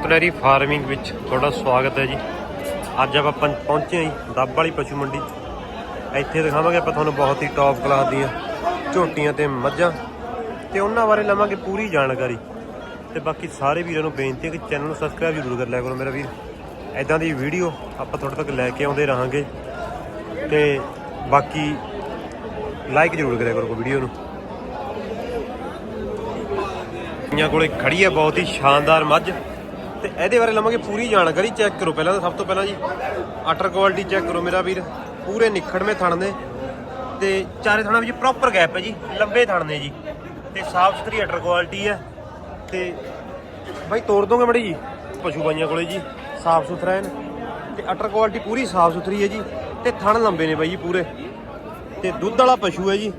Dairy farming ਵਿੱਚ ਤੁਹਾਡਾ ਸਵਾਗਤ ਹੈ ਜੀ। ਅੱਜ ਆਪਾਂ ਪਹੁੰ- ਪਹੁੰਚੇ ਹਾਂ ਜੀ ਦੱਬ ਵਾਲੀ ਪਸ਼ੂ ਮੰਡੀ ਇੱਥੇ ਦਿਖਾਵਾਂਗੇ ਆਪਾਂ ਤੁਹਾਨੂੰ ਬਹੁਤ ਹੀ ਟੌਪ ਕਲਾਸ ਦੀਆਂ ਝੋਟੀਆਂ ਤੇ ਮੱਝਾਂ ਤੇ ਉਹਨਾਂ ਬਾਰੇ ਲਵਾਂਗੇ ਪੂਰੀ ਜਾਣਕਾਰੀ। ਤੇ ਬਾਕੀ ਸਾਰੇ ਵੀਰਾਂ ਨੂੰ ਬੇਨਤੀ ਹੈ ਕਿ ਚੈਨਲ ਨੂੰ ਸਬਸਕ੍ਰਾਈਬ ਜ਼ਰੂਰ ਕਰ ਲਿਆ ਕਰੋ ਮੇਰਾ ਵੀਰ। ਐਦਾਂ ਦੀ ਵੀਡੀਓ ਆਪਾਂ ਤੁਹਾਡੇ ਤੱਕ ਲੈ ਕੇ ਆਉਂਦੇ ਰਹਾਂਗੇ। ਤੇ ਬਾਕੀ ਲਾਈਕ ਜ਼ਰੂਰ ਕਰਿਆ ਕਰੋ ਵੀਡੀਓ ਨੂੰ। ਇਹਨਾਂ ਕੋਲੇ ਖੜੀ ਹੈ ਬਹੁਤ ਹੀ ਸ਼ਾਨਦਾਰ ਮੱਝ। ਤੇ ਇਹਦੇ ਬਾਰੇ ਲਵਾਂਗੇ ਪੂਰੀ ਜਾਣਕਾਰੀ, ਚੈੱਕ ਕਰੋ ਪਹਿਲਾਂ ਤਾਂ, ਸਭ ਤੋਂ ਪਹਿਲਾਂ ਜੀ, ਆਟਰ ਕੁਆਲਿਟੀ ਚੈੱਕ ਕਰੋ ਮੇਰਾ ਵੀਰ, ਪੂਰੇ ਨਿਖੜਵੇਂ ਥਣ ਨੇ ਤੇ ਚਾਰੇ ਥਣਾਂ ਵਿੱਚ ਪ੍ਰੋਪਰ ਗੈਪ ਹੈ ਜੀ, ਲੰਬੇ ਥਣ ਨੇ ਜੀ। ਤੇ ਸਾਫ਼ ਸੁਥਰੀ ਆਟਰ ਕੁਆਲਿਟੀ ਹੈ। ਤੇ ਬਾਈ ਤੋੜ ਦੋਗੇ ਮੜੀ ਜੀ? ਪਸ਼ੂ ਬਾਈਆਂ ਕੋਲੇ ਜੀ, ਸਾਫ਼ ਸੁਥਰਾ ਹੈ ਤੇ ਆਟਰ ਕੁਆਲਿਟੀ ਪੂਰੀ ਸਾਫ਼ ਸੁਥਰੀ ਹੈ ਜੀ, ਤੇ ਥਣ ਲੰਬੇ ਨੇ ਬਾਈ ਜੀ ਪੂਰੇ। ਤੇ ਦੁੱਧ ਵਾਲਾ ਪਸ਼ੂ ਹੈ ਜੀ।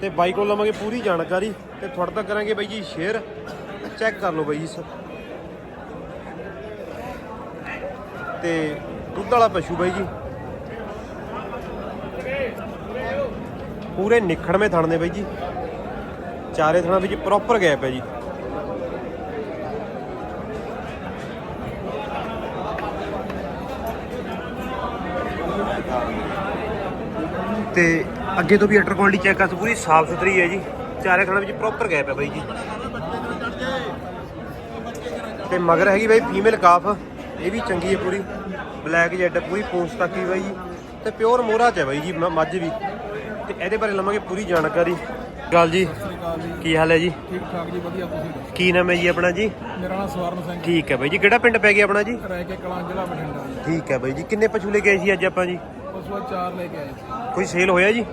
ਤੇ ਬਾਈ ਕੋਲ ਲਵਾਂਗੇ ਪੂਰੀ ਜਾਣਕਾਰੀ। ਤੇ ਤੁਹਾਡੇ ਤੱਕ ਕਰਾਂਗੇ ਬਾਈ ਜੀ ਸ਼ੇਅਰ ਚੈੱਕ ਕਰ ਲਓ ਬਾਈ ਜੀ ਸਰ ਤੇ ਦੁੱਧ ਵਾਲਾ ਪਸ਼ੂ ਬਾਈ ਜੀ। ਪੂਰੇ ਨਿਖੜਵੇਂ ਥਣ ਨੇ ਬਾਈ ਜੀ। ਚਾਰੇ ਥਣਾਂ ਵਿੱਚ ਪ੍ਰੋਪਰ ਗੈਪ ਹੈ ਜੀ। ਤੇ ਅੱਗੇ ਤੋਂ ਵੀ ਅਟਰ ਕੁਆਲਿਟੀ ਚੈੱਕ ਕਰ ਪੂਰੀ ਸਾਫ਼ ਸੁਥਰੀ ਹੈ ਜੀ। ਚਾਰੇ ਥਣਾਂ ਵਿੱਚ ਪ੍ਰੋਪਰ ਗੈਪ ਹੈ ਬਾਈ ਜੀ। ਤੇ ਮਗਰ ਹੈਗੀ ਬਾਈ ਫੀਮੇਲ ਕਾਫ ਇਹ ਵੀ ਚੰਗੀ ਹੈ ਪੂਰੀ। ਬਲੈਕ ਜੈਡ ਪੂਰੀ ਪੂੰਛ ਤੱਕ ਹੀ ਬਾਈ ਜੀ। ਤੇ ਪਿਓਰ ਮੋਹਰਾ ਚ ਹੈ ਬਾਈ ਜੀ ਮੱਝ ਵੀ। ਤੇ ਇਹਦੇ ਬਾਰੇ ਲਵਾਂਗੇ ਪੂਰੀ ਜਾਣਕਾਰੀ। ਗੱਲ ਜੀ ਜੀ ਕੀ ਹਾਲ ਹੈ ਜੀ? ਠੀਕ ਠਾਕ ਜੀ ਵਧੀਆ ਤੁਸੀਂ ਕੀ ਨਾਮ ਹੈ ਜੀ ਆਪਣਾ ਜੀ? ਮੇਰਾ ਨਾਮ ਸਵਰਨ ਸਿੰਘ ਠੀਕ ਹੈ ਬਾਈ ਜੀ ਕਿਹੜਾ ਪਿੰਡ ਪੈ ਗਿਆ ਆਪਣਾ ਜੀ? ਰਹਿ ਕੇ ਕਲਾਂ ਜ਼ਿਲ੍ਹਾ ਬਠਿੰਡਾ ਜੀ। ਠੀਕ ਹੈ ਬਾਈ ਜੀ ਕਿੰਨੇ ਪਸ਼ੂ ਲੈ ਕੇ ਆਏ ਸੀ ਅੱਜ ਆਪਾਂ ਜੀ? ਵਾਰ ਚਾਰ ਲੈ ਕੇ ਆਏ ਸੀ। ਕੋਈ ਸੇਲ ਹੋਇਆ ਜੀ?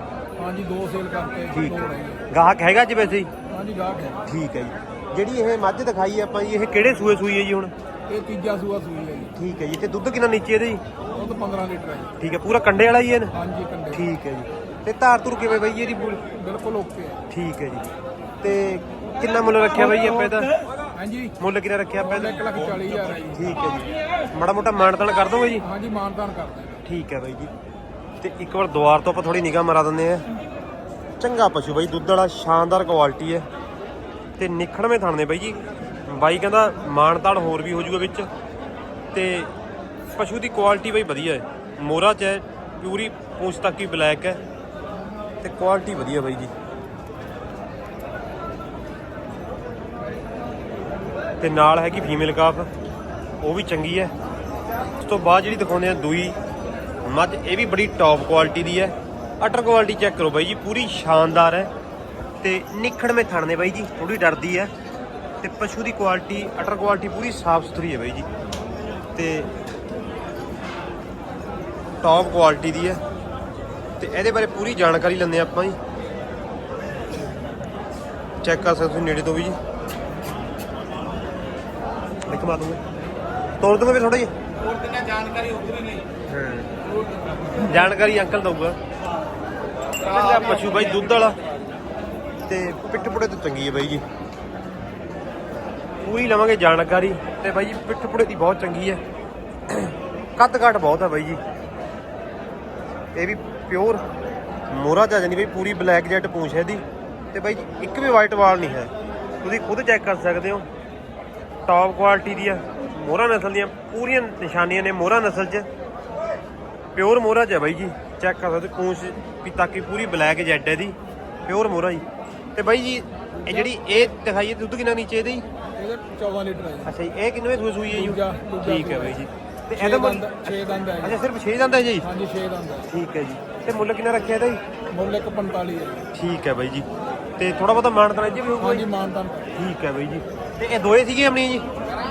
ਹਾਂਜੀ ਦੋ ਸੇਲ ਕਰਤੇ ਠੀਕ ਹੈ। ਗਾਹਕ ਹੈਗਾ ਅੱਜ ਵੈਸੇ ਹੀ ਹਾਂਜੀ ਗਾਹਕ ਹੈ। ਠੀਕ ਹੈ ਜੀ। ਜਿਹੜੀ ਇਹ ਮੱਝ ਦਿਖਾਈ ਆਪਾਂ ਜੀ ਇਹ ਕਿਹੜੇ ਸੂਏ ਸੂਈ ਹੈ ਜੀ ਹੁਣ? ਇਹ ਤੀਜਾ ਸੂਆ ਸੂਈ ਹੈ ਜੀ ਠੀਕ ਹੈ ਜੀ। ਤੇ ਦੁੱਧ ਕਿੰਨਾ ਨੀਚੇ ਇਹਦੇ ਜੀ? ਉਹ ਤਾਂ 15 ਲੀਟਰ ਹੈ ਜੀ। ਠੀਕ ਹੈ ਪੂਰਾ ਕੰਡੇ ਵਾਲਾ ਹੀ ਹੈ ਨਾ? ਹਾਂਜੀ ਕੰਡੇ ਠੀਕ ਹੈ ਜੀ। ਤੇ ਧਾਰ ਧੁਰ ਕਿਵੇਂ ਬਈ ਇਹਦੀ ਪੂਰੀ? ਬਿਲਕੁਲ ਓਕੇ ਹੈ। ਠੀਕ ਹੈ ਜੀ। ਤੇ ਕਿੰਨਾ ਮੁੱਲ ਰੱਖਿਆ ਬਈ ਆਪਾਂ ਇਹਦਾ? ਹਾਂਜੀ। ਮੁੱਲ ਕਿੰਨਾ ਰੱਖਿਆ ਆਪਾਂ ਪਹਿਲਾਂ ਇਹਦਾ? 1 ਲੱਖ 40 ਹਜ਼ਾਰ ਹੈ ਜੀ। ਠੀਕ ਹੈ ਜੀ। ਮਾੜਾ ਮੋਟਾ ਮਾਨਤਾਨ ਕਰ ਦੋਗੇ ਜੀ? ਹਾਂਜੀ ਮਾਨਦਾਨ ਕਰਦੇ ਹਾਂ ਠੀਕ ਹੈ ਬਾਈ ਜੀ। ਤੇ ਇੱਕ ਵਾਰ ਦੁਆਰ ਤੋਂ ਆਪਾਂ ਥੋੜੀ ਨਿਗਾਹ ਮਰਾ ਦਿੰਦੇ ਆ ਚੰਗਾ ਪਸ਼ੂ ਬਾਈ ਦੁੱਧ ਵਾਲਾ ਸ਼ਾਨਦਾਰ ਕੁਆਲਿਟੀ ਹੈ। ਤੇ ਨਿਖੜਵੇਂ ਥਣ ਨੇ ਬਾਈ ਜੀ। ਬਾਈ ਕਹਿੰਦਾ ਮਾਨਤਾਨ ਹੋਰ ਵੀ ਹੋ ਜਾਊਗਾ ਵਿੱਚ। ਤੇ ਪਸ਼ੂ ਦੀ ਕੁਆਲਿਟੀ ਬਾਈ ਵਧੀਆ ਹੈ। ਮੋਰਾ ਚ ਹੈ, ਪੂਰੀ ਪੂੰਛ ਤੱਕ ਹੀ ਬਲੈਕ ਹੈ। ਤੇ ਕੁਆਲਿਟੀ ਵਧੀਆ ਬਾਈ ਜੀ। ਤੇ ਨਾਲ ਹੈਗੀ ਫੀਮੇਲ ਕਾਫ ਉਹ ਵੀ ਚੰਗੀ ਹੈ। ਉਸ ਤੋਂ ਬਾਅਦ ਜਿਹੜੀ ਦਿਖਾਉਂਦੇ ਆ ਦੂਈ, ਮੱਝ, ਇਹ ਵੀ ਬੜੀ ਟੌਪ ਕੁਆਲਿਟੀ ਦੀ ਹੈ। ਅਟਰ ਕੁਆਲਿਟੀ ਚੈੱਕ ਕਰੋ ਬਾਈ ਜੀ, ਪੂਰੀ ਸ਼ਾਨਦਾਰ ਹੈ। ਤੇ ਨਿਖੜਵੇਂ ਥਣ ਨੇ ਬਾਈ ਜੀ ਥੋੜੀ ਡਰਦੀ ਹੈ। ਤੇ ਪਸ਼ੂ ਦੀ ਕੁਆਲਿਟੀ ਅਟਰ ਕੁਆਲਿਟੀ ਪੂਰੀ ਸਾਫ਼ ਸੁਥਰੀ ਹੈ ਬਾਈ ਜੀ। ਤੇ ਟੌਪ ਕੁਆਲਿਟੀ ਦੀ ਹੈ। ਤੇ ਇਹਦੇ ਬਾਰੇ ਪੂਰੀ ਜਾਣਕਾਰੀ ਲੈਂਦੇ ਆਪਾਂ ਜੀ। ਚੈੱਕ ਕਰ ਸਕਦੇ ਹੋ ਨੇੜੇ ਤੋਂ ਵੀ ਜੀ। ਇੱਕ ਮਾਰ ਦੂੰਗੇ। ਤੋੜ ਦੂੰਗੇ ਵੀ ਥੋੜਾ ਜਿਹਾ। ਹੋਰ ਕਿੰਨਾ ਜਾਣਕਾਰੀ ਉਧਰ ਨਹੀਂ ਹਾਂ। ਜਾਣਕਾਰੀ ਅੰਕਲ ਦਊਗਾ। ਪਸ਼ੂ ਬਾਈ ਦੁੱਧ ਵਾਲਾ। ਤੇ ਪਿੱਠ ਪੁੜੇ ਤੇ ਚੰਗੀ ਹੈ ਬਾਈ ਜੀ। ਪੂਰੀ ਲਵਾਂਗੇ ਜਾਣਕਾਰੀ। ਤੇ ਬਾਈ ਜੀ ਪਿੱਠ ਪੁੜੇ ਦੀ ਬਹੁਤ ਚੰਗੀ ਹੈ। ਕੱਦ ਕਾਠ ਬਹੁਤ ਹੈ ਬਾਈ ਜੀ। ਇਹ ਵੀ ਪਿਓਰ। ਮੋਰਾ ਜਾ ਜਾਂਦੀ ਬਈ, ਪੂਰੀ ਬਲੈਕ ਜੈਟ ਪੂੰਛ ਹੈ ਇਹਦੀ। ਤੇ ਬਾਈ ਜੀ, ਇੱਕ ਵੀ ਵਾਈਟ ਵਾਲ ਨਹੀਂ ਹੈ। ਤੁਸੀਂ ਖੁਦ ਚੈੱਕ ਕਰ ਸਕਦੇ ਹੋ। ਟੌਪ ਕੁਆਲਿਟੀ ਦੀ ਆ। ਮੋਹਰਾ ਨਸਲ ਦੀਆਂ ਪੂਰੀਆਂ ਨਿਸ਼ਾਨੀਆਂ ਨੇ ਮੋਹਰਾ ਨਸਲ 'ਚ। ਪਿਓਰ ਮੋਹਰਾ 'ਚ ਹੈ ਬਾਈ ਜੀ। ਚੈੱਕ ਕਰ ਸਕਦੇ ਪੂੰਛ ਵੀ ਤਾਕੀ ਪੂਰੀ ਬਲੈਕ ਜੈਡ ਹੈ ਦੀ ਪਿਓਰ ਮੋਹਰਾ ਜੀ। ਤੇ ਬਾਈ ਜੀ ਇਹ ਜਿਹੜੀ ਇਹ ਦਿਖਾਈਏ ਦੁੱਧ ਕਿੰਨਾ ਨੀਚੇ ਇਹਦੇ ਜੀ ਇਹਦੇ 14 ਲੀਟਰ ਹੈ ਜੀ। ਅੱਛਾ ਜੀ ਇਹ ਕਿੰਨਵੇਂ ਸੂਈ ਸੂਈ ਹੈ ਜੀ? ਦੂਜਾ ਦੂਜਾ ਠੀਕ ਹੈ ਬਾਈ ਜੀ। ਤੇ ਛੇ ਇਹਦਾ ਮੁੱਲ ਦੰਦ 6 ਦੰਦ ਹੈ ਅੱਛਾ ਜੀ ਸਿਰਫ 6 ਜਾਂਦਾ ਹੈ ਜੀ? ਹਾਂਜੀ 6 ਦੰਦ ਹੈ ਠੀਕ ਹੈ ਜੀ। ਤੇ ਮੁੱਲ ਕਿੰਨਾ ਰੱਖਿਆ ਇਹਦਾ ਜੀ? ਮੁੱਲ ਇੱਕ 45 ਹੈ ਜੀ। ਠੀਕ ਹੈ ਬਾਈ ਜੀ। ਤੇ ਥੋੜਾ ਬਹੁਤਾ ਮਾਨਤਨਾ ਜੀ ਵੀ ਹੋਊਗਾ ਹਾਂਜੀ ਜੀ? ਮਾਨਦਾਨ ਠੀਕ ਹੈ ਬਾਈ ਜੀ। ਤੇ ਇਹ ਦੋਏ ਸੀਗੇ ਆਪਣੀ ਜੀ?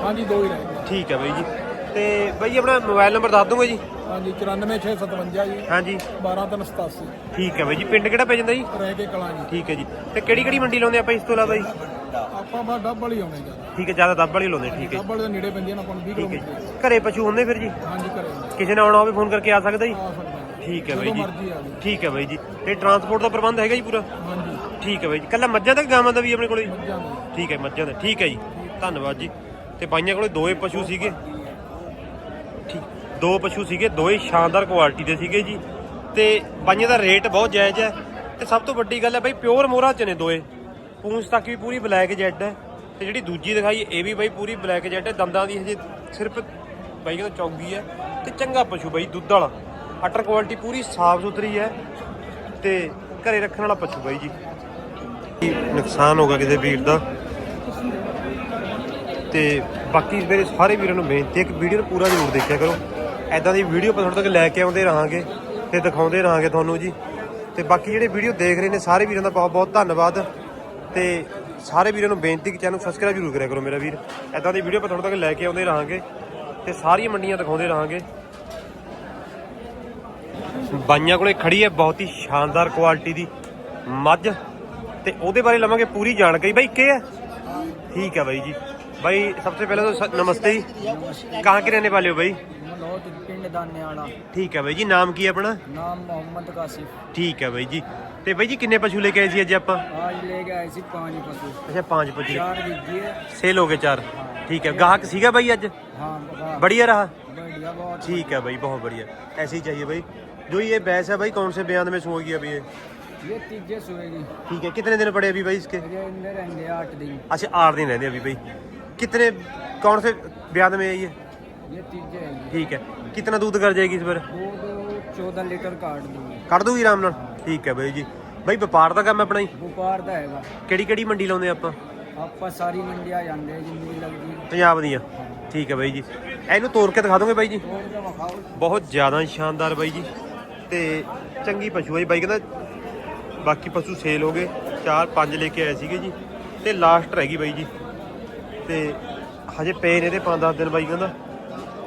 ਹਾਂਜੀ ਦੋ ਹੀ ਰਹਿ ਗਏ ਠੀਕ ਹੈ ਬਾਈ ਜੀ। ਤੇ ਬਾਈ ਆਪਣਾ ਮੋਬਾਈਲ ਨੰਬਰ ਦੱਸ ਦੋਗੇ ਜੀ? ਹਾਂਜੀ 94657 ਜੀ। ਹਾਂਜੀ। 12387 ਠੀਕ ਹੈ ਬਾਈ ਜੀ ਪਿੰਡ ਕਿਹੜਾ ਪੈ ਜਾਂਦਾ ਜੀ? ਰਹਿ ਕੇ ਕਲਾਂ ਜੀ। ਠੀਕ ਹੈ ਜੀ। ਤੇ ਕਿਹੜੀ ਕਿਹੜੀ ਮੰਡੀ ਲਾਉਂਦੇ ਆਪਾਂ ਇਸ ਤੋਂ ਇਲਾਵਾ ਜੀ? ਆਪਾਂ ਬਾ ਡੱਬ ਵਾਲੀ ਆਉਣੇ ਜ਼ਿਆਦਾ। ਠੀਕ ਹੈ ਜ਼ਿਆਦਾ ਦੱਬ ਵਾਲੀ ਲਾਉਂਦੇ ਠੀਕ ਹੈ ਡੱਬ ਵਾਲੇ ਦੇ ਨੇੜੇ ਪੈਂਦੀਆਂ ਨੇ ਆਪਾਂ ਨੂੰ 20 ਠੀਕ ਹੈ ਕਿਲੋਮੀਟਰ ਘਰੇ ਪਸ਼ੂ ਹੁੰਦੇ ਫਿਰ ਜੀ? ਹਾਂਜੀ ਘਰੇ ਕਿਸੇ ਨੇ ਆਉਣਾ ਹੋਵੇ ਫੋਨ ਕਰਕੇ ਆ ਸਕਦਾ ਜੀ? ਸਕਦਾ ਠੀਕ ਹੈ ਬਾਈ ਜੀ। ਠੀਕ ਹੈ ਬਾਈ ਜੀ। ਤੇ ਟਰਾਂਸਪੋਰਟ ਦਾ ਪ੍ਰਬੰਧ ਹੈਗਾ ਜੀ ਪੂਰਾ? ਹਾਂਜੀ। ਠੀਕ ਹੈ ਬਾਈ ਜੀ। ਕੱਲਾ ਮੱਝਾਂ ਦਾ ਗਾਵਾਂ ਦਾ ਵੀ ਆਪਣੇ ਕੋਲੇ? ਠੀਕ ਹੈ ਮੱਝਾਂ ਦਾ। ਠੀਕ ਹੈ ਜੀ। ਧੰਨਵਾਦ ਜੀ। ਤੇ ਬਾਈਆਂ ਕੋਲੇ ਦੋਏ ਪਸ਼ੂ ਸੀਗੇ। ਦੋ ਪਸ਼ੂ ਸੀਗੇ ਦੋਏ ਸ਼ਾਨਦਾਰ ਕੁਆਲਿਟੀ ਦੇ ਸੀਗੇ ਜੀ। ਤੇ ਬਾਈਆਂ ਦਾ ਰੇਟ ਬਹੁਤ ਜਾਇਜ਼ ਹੈ। ਤੇ ਸਭ ਤੋਂ ਵੱਡੀ ਗੱਲ ਹੈ ਬਾਈ ਪਿਓਰ ਮੋਹਰਾ ਚ ਨੇ ਦੋਏ ਪੂੰਛ ਤੱਕ ਵੀ ਪੂਰੀ ਬਲੈਕ ਜੈਡ ਹੈ। ਤੇ ਜਿਹੜੀ ਦੂਜੀ ਦਿਖਾਈ, ਇਹ ਵੀ ਬਾਈ ਪੂਰੀ ਬਲੈਕ ਜੈਟ ਹੈ। ਦੰਦਾਂ ਦੀ ਹਜੇ ਸਿਰਫ ਬਾਈ ਕਹਿੰਦਾ ਚੌਗੀ ਹੈ। ਤੇ ਚੰਗਾ ਪਸ਼ੂ ਬਾਈ, ਦੁੱਧ ਵਾਲਾ। ਅਟਰ ਕੁਆਲਿਟੀ ਪੂਰੀ ਸਾਫ਼ ਸੁਥਰੀ ਹੈ। ਤੇ ਘਰੇ ਰੱਖਣ ਵਾਲਾ ਪਸ਼ੂ ਬਾਈ ਜੀ। ਨੁਕਸਾਨ ਹੋ ਗਿਆ ਕਿਸੇ ਵੀਰ ਦਾ। ਤੇ ਬਾਕੀ ਮੇਰੇ ਸਾਰੇ ਵੀਰਾਂ ਨੂੰ ਬੇਨਤੀ ਹੈ ਕਿ ਵੀਡੀਓ ਨੂੰ ਪੂਰਾ ਜ਼ਰੂਰ ਦੇਖਿਆ ਕਰੋ। ਐਦਾਂ ਦੀ ਵੀਡੀਓ ਤੁਹਾਡੇ ਤੱਕ ਲੈ ਕੇ ਆਉਂਦੇ ਰਹਾਂਗੇ ਤੇ ਦਿਖਾਉਂਦੇ ਰਹਾਂਗੇ ਤੁਹਾਨੂੰ ਜੀ। ਤੇ ਬਾਕੀ ਜਿਹੜੇ ਵੀਡੀਓ ਦੇਖ ਰਹੇ ਨੇ ਸਾਰੇ ਵੀਰਾਂ ਦਾ ਬਹੁਤ ਬਹੁਤ ਧੰਨਵਾਦ। ਤੇ ਸਾਰੇ ਵੀਰਾਂ ਨੂੰ ਬੇਨਤੀ ਕਿ ਚੈਨਲ ਸਬਸਕ੍ਰਾਈਬ ਜ਼ਰੂਰ ਕਰਿਆ ਕਰੋ ਮੇਰਾ ਵੀਰ। ਐਦਾਂ ਦੀ ਵੀਡੀਓ ਤੁਹਾਡੇ ਤੱਕ ਲੈ ਕੇ ਆਉਂਦੇ ਰਹਾਂਗੇ ਤੇ ਸਾਰੀਆਂ ਮੰਡੀਆਂ ਦਿਖਾਉਂਦੇ ਰਹਾਂਗੇ। ਬਾਈਆਂ ਕੋਲੇ ਖੜੀ ਹੈ ਬਹੁਤ ਹੀ ਸ਼ਾਨਦਾਰ ਕੁਆਲਿਟੀ ਦੀ ਮੱਝ ਤੇ ਉਹਦੇ ਬਾਰੇ ਲਵਾਂਗੇ ਪੂਰੀ ਜਾਣਕਾਰੀ। ਬਾਈ, ਕੀ ਹੈ? ਠੀਕ ਹੈ ਬਾਈ ਜੀ। ਬਾਈ, ਸਭ ਤੋਂ ਪਹਿਲਾਂ ਤਾਂ ਨਮਸਤੇ ਜੀ। ਕਹਾਂ ਕਿ ਰਹਿਣੇ ਵਾਲੇ ਹੋ ਬਾਈ? ਮਲੋਟ ਪਿੰਡ ਦਾਨੇਵਾਲਾ ठीक है भाई जी नाम की है अपना ਨਾਮ ਮੁਹੰਮਦ ਕਾਸਿਫ ठीक है भाई जी ਤੇ ਬਾਈ ਜੀ ਕਿੰਨੇ ਪਸ਼ੂ ਲੈ ਕੇ ਆਏ ਸੀ ਅੱਜ ਆਪਾਂ ਅੱਜ ਲੈ ਕੇ ਆਏ ਸੀ ਪੰਜ ਪਸ਼ੂ ਅੱਛਾ ਪੰਜ ਪਸ਼ੂ ਚਾਰ ਵਿੱਜੀ ਹੈ ਸੇਲ ਹੋ ਗਏ ਚਾਰ ਠੀਕ ਹੈ ਗਾਹਕ ਸੀਗਾ ਬਾਈ ਅੱਜ ਹਾਂ ਬਗਾ बढ़िया रहा बढ़िया बहुत ठीक है भाई बहुत बढ़िया ऐसे ही चाहिए भाई जो ये भैंस है भाई कौन से बयान में सोएगी अभी ये ये तीजे सुएगी ठीक है कितने दिन पड़े अभी भाई इसके ये अंदर रहेंगे आठ दिन अच्छा आठ दिन रहते अभी भाई कितने कौन से बयान में है ये ये तीजे है ठीक है कितना दूध कर जाएगी इस बार दूध चौदह लीटर काट दूंगी ਕੱਢ ਦੂਗੀ ਆਰਾਮ ਨਾਲ ਠੀਕ ਹੈ ਬਾਈ ਜੀ ਬਾਈ ਵਪਾਰ ਦਾ ਕੰਮ ਆਪਣਾ ਹੀ ਵਪਾਰ ਦਾ ਹੈਗਾ ਕਿਹੜੀ ਕਿਹੜੀ ਮੰਡੀ ਲਾਉਂਦੇ ਆਪਾਂ ਆਪਾਂ ਸਾਰੀ ਮੰਡੀਆਂ ਜਾਂਦੇ ਹਾਂ ਜਿੰਨੀ ਲੱਗਦੀ ਪੰਜਾਬ ਦੀਆਂ ਠੀਕ ਹੈ ਬਾਈ ਜੀ ਇਹਨੂੰ ਤੋੜ ਕੇ ਦਿਖਾ ਦੋਗੇ ਬਾਈ ਜੀ ਹੋਰ ਦਾ ਵਿਖਾਓ ਬਹੁਤ ਜ਼ਿਆਦਾ ਸ਼ਾਨਦਾਰ ਬਾਈ ਜੀ ਤੇ ਚੰਗੀ ਪਸ਼ੂ ਹੈ ਜੀ ਬਾਈ ਕਹਿੰਦਾ ਬਾਕੀ ਪਸ਼ੂ ਸੇਲ ਹੋ ਗਏ ਚਾਰ ਪੰਜ ਲੈ ਕੇ ਆਏ ਸੀਗੇ ਜੀ ਤੇ ਲਾਸਟ ਰਹਿ ਗਈ ਬਾਈ ਜੀ ਤੇ ਹਜੇ ਪਏ ਨੇ ਤੇ 5-10 ਦਿਨ ਬਾਈ ਕਹਿੰਦਾ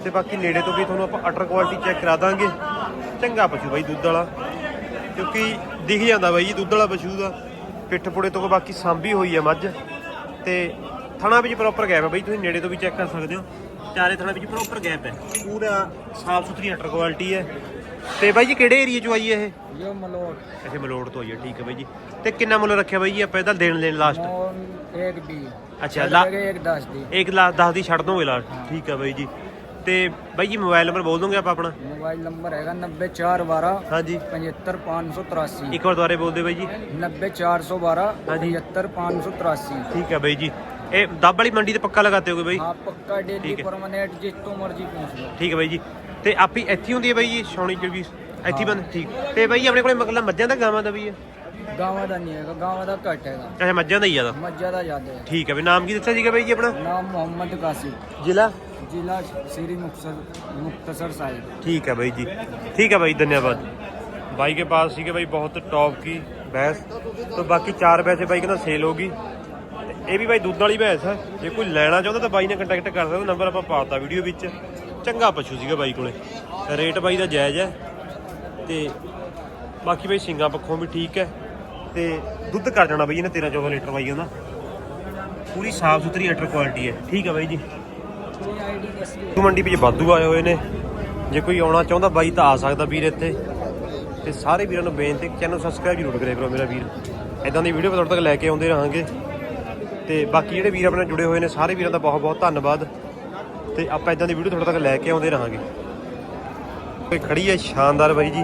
ਤੇ ਬਾਕੀ ਨੇੜੇ ਤੋਂ ਵੀ ਤੁਹਾਨੂੰ ਆਪਾਂ ਅਟਰ ਕੁਆਲਿਟੀ ਚੈੱਕ ਕਰਾ ਦਾਂਗੇ। ਚੰਗਾ ਪਸ਼ੂ ਬਾਈ ਦੁੱਧ ਵਾਲਾ। ਕਿਉਂਕਿ ਦਿਖ ਜਾਂਦਾ ਬਾਈ ਜੀ ਦੁੱਧ ਵਾਲਾ ਪਸ਼ੂ ਦਾ। ਪਿੱਠ ਪੁੜੇ ਤੋਂ ਬਾਕੀ ਸਾਂਭੀ ਹੋਈ ਹੈ ਮੱਝ। ਤੇ ਥਣਾ ਵਿੱਚ ਪ੍ਰੋਪਰ ਗੈਪ ਹੈ ਬਾਈ ਤੁਸੀਂ ਨੇੜੇ ਤੋਂ ਵੀ ਚੈੱਕ ਕਰ ਸਕਦੇ ਹੋ। ਚਾਰੇ ਥਣਾ ਵਿੱਚ ਪ੍ਰੋਪਰ ਗੈਪ ਹੈ ਪੂਰਾ ਸਾਫ਼ ਸੁਥਰੀ ਅਟਰ ਕੁਆਲਿਟੀ ਹੈ ਤੇ ਬਾਈ ਜੀ ਕਿਹੜੇ ਏਰੀਆ ਚੋਂ ਆਈ ਹੈ ਇਹ? ਇਹ ਮਲੋਟ। ਅੱਛਾ ਮਲੋੜ ਤੋਂ ਆਈ ਹੈ ਠੀਕ ਹੈ ਬਾਈ ਜੀ। ਤੇ ਕਿੰਨਾ ਮੁੱਲ ਰੱਖਿਆ ਬਾਈ ਜੀ ਆਪਾਂ ਇਹਦਾ ਦੇਣ ਲੈਣ ਲਾਸਟ ਇੱਕ ਦੀ। ਅੱਛਾ, ਲਾ- ਲੱਗੇ ਇੱਕ 10 ਦੀ। ਇੱਕ ਲੱਖ 10 ਦੀ ਛੱਡ ਦੋਗੇ ਲਾਸਟ ਠੀਕ ਹੈ ਬਾਈ ਜੀ। ਤੇ ਬਾਈ ਜੀ ਮੋਬਾਈਲ ਨੰਬਰ ਬੋਲ ਦੋਗੇ ਆਪਾਂ ਆਪਣਾ? ਮੋਬਾਈਲ ਨੰਬਰ ਹੈਗਾ 90412 ਹਾਂਜੀ। 75583 ਇੱਕ ਵਾਰ ਦੁਬਾਰੇ ਬੋਲ ਦਿਓ ਬਾਈ ਜੀ। 90412 ਹਾਂਜੀ। 75583 ਠੀਕ ਹੈ ਬਾਈ ਜੀ। ਇਹ ਦੱਬ ਵਾਲੀ ਮੰਡੀ ਤੇ ਪੱਕਾ ਲਗਾਤੇ ਹੋਗੇ ਬਾਈ? ਹਾਂ ਪੱਕਾ ਡੇਲੀ। ਪਰਮਾਨੈਂਟ ਜਿਸ ਤੋਂ ਮਰਜ਼ੀ ਪਹੁੰਚ ਲਓ ਠੀਕ ਹੈ ਬਾਈ ਜੀ। ਤੇ ਆਪੀ ਇੱਥੇ ਹੁੰਦੀ ਹੈ ਬਾਈ ਜੀ ਸੌਣੀ ਚ ਵੀ ਇੱਥੇ ਬੰਦ ਠੀਕ। ਤੇ ਬਾਈ ਆਪਣੇ ਕੋਲੇ ਮਤਲਬ ਮੱਝਾਂ ਦਾ ਗਾਵਾਂ ਦਾ ਵੀ ਹੈ? ਗਾਵਾਂ ਦਾ ਨਹੀਂ ਹੈਗਾ ਗਾਵਾਂ ਦਾ ਘੱਟ ਹੈਗਾ। ਅੱਛਾ ਮੱਝਾਂ ਦਾ ਹੀ ਜ਼ਿਆਦਾ ਮੱਝਾਂ ਦਾ ਜ਼ਿਆਦਾ ਠੀਕ ਹੈ ਵੀ ਨਾਮ ਕੀ ਦੱਸਿਆ ਸੀਗਾ ਬਾਈ ਜੀ ਆਪਣਾ? ਨਾਮ ਮੁਹੰਮਦ ਕਾਸਿਮ। ਜ਼ਿਲ੍ਹਾ? ਜ਼ਿਲ੍ਹਾ ਸ੍ਰੀ ਮੁਕਤਸਰ ਮੁਕਤਸਰ ਸਾਹਿਬ ठीक है भाई जी ठीक है भाई धन्यवाद भाई के पास ठीक है भाई बहुत टॉप की भैंस तो बाकी चार भैंसे भाई कहना सेल होगी ਤੇ ਇਹ ਵੀ ਬਾਈ ਦੁੱਧ ਵਾਲੀ ਭੈਂਸ ਹੈ ਜੇ ਕੋਈ ਲੈਣਾ ਚਾਹੁੰਦਾ ਤਾਂ ਬਾਈ ਨਾਲ ਕੰਟੈਕਟ ਕਰ ਸਕਦਾ ਨੰਬਰ ਆਪਾਂ ਪਾਤਾ ਵੀਡੀਓ ਵਿੱਚ ਚੰਗਾ ਪਸ਼ੂ ਸੀਗਾ ਬਾਈ ਕੋਲੇ ਰੇਟ ਬਾਈ ਦਾ ਜਾਇਜ਼ ਹੈ ਤੇ ਬਾਕੀ ਬਾਈ ਸਿੰਗਾਂ ਪੱਖੋਂ ਵੀ ਠੀਕ ਹੈ ਤੇ ਦੁੱਧ ਕਰ ਜਾਣਾ ਬਾਈ ਇਹਨੇ 13 14 ਲੀਟਰ ਬਾਈ ਉਹਦਾ ਪੂਰੀ ਸਾਫ ਸੁਥਰੀ ਅਟਰ ਕੁਆਲਿਟੀ ਹੈ ਠੀਕ ਹੈ ਬਾਈ ਜੀ ਕੋਈ ਆਈਡੀ ਦੱਸੀ ਤੂੰ ਮੰਡੀ ਵਿੱਚ ਵਾਧੂ ਆਏ ਹੋਏ ਨੇ। ਜੇ ਕੋਈ ਆਉਣਾ ਚਾਹੁੰਦਾ ਬਾਈ ਤਾਂ ਆ ਸਕਦਾ ਵੀਰ ਇੱਥੇ। ਤੇ ਸਾਰੇ ਵੀਰਾਂ ਨੂੰ ਬੇਨਤੀ ਚੈਨਲ ਸਬਸਕ੍ਰਾਈਬ ਜ਼ਰੂਰ ਕਰਿਆ ਕਰੋ ਮੇਰਾ ਵੀਰ। ਇਦਾਂ ਦੀ ਵੀਡੀਓ ਤੁਹਾਡੇ ਤੱਕ ਲੈ ਕੇ ਆਉਂਦੇ ਰਹਾਂਗੇ। ਤੇ ਬਾਕੀ ਜਿਹੜੇ ਵੀਰ ਆਪਣੇ ਜੁੜੇ ਹੋਏ ਨੇ, ਸਾਰੇ ਵੀਰਾਂ ਦਾ ਬਹੁਤ ਬਹੁਤ ਧੰਨਵਾਦ। ਤੇ ਆਪਾਂ ਇਦਾਂ ਦੀ ਵੀਡੀਓ ਤੁਹਾਡੇ ਤੱਕ ਲੈ ਕੇ ਆਉਂਦੇ ਰਹਾਂਗੇ। ਕੋਈ ਖੜੀ ਹੈ, ਸ਼ਾਨਦਾਰ ਬਾਈ ਜੀ।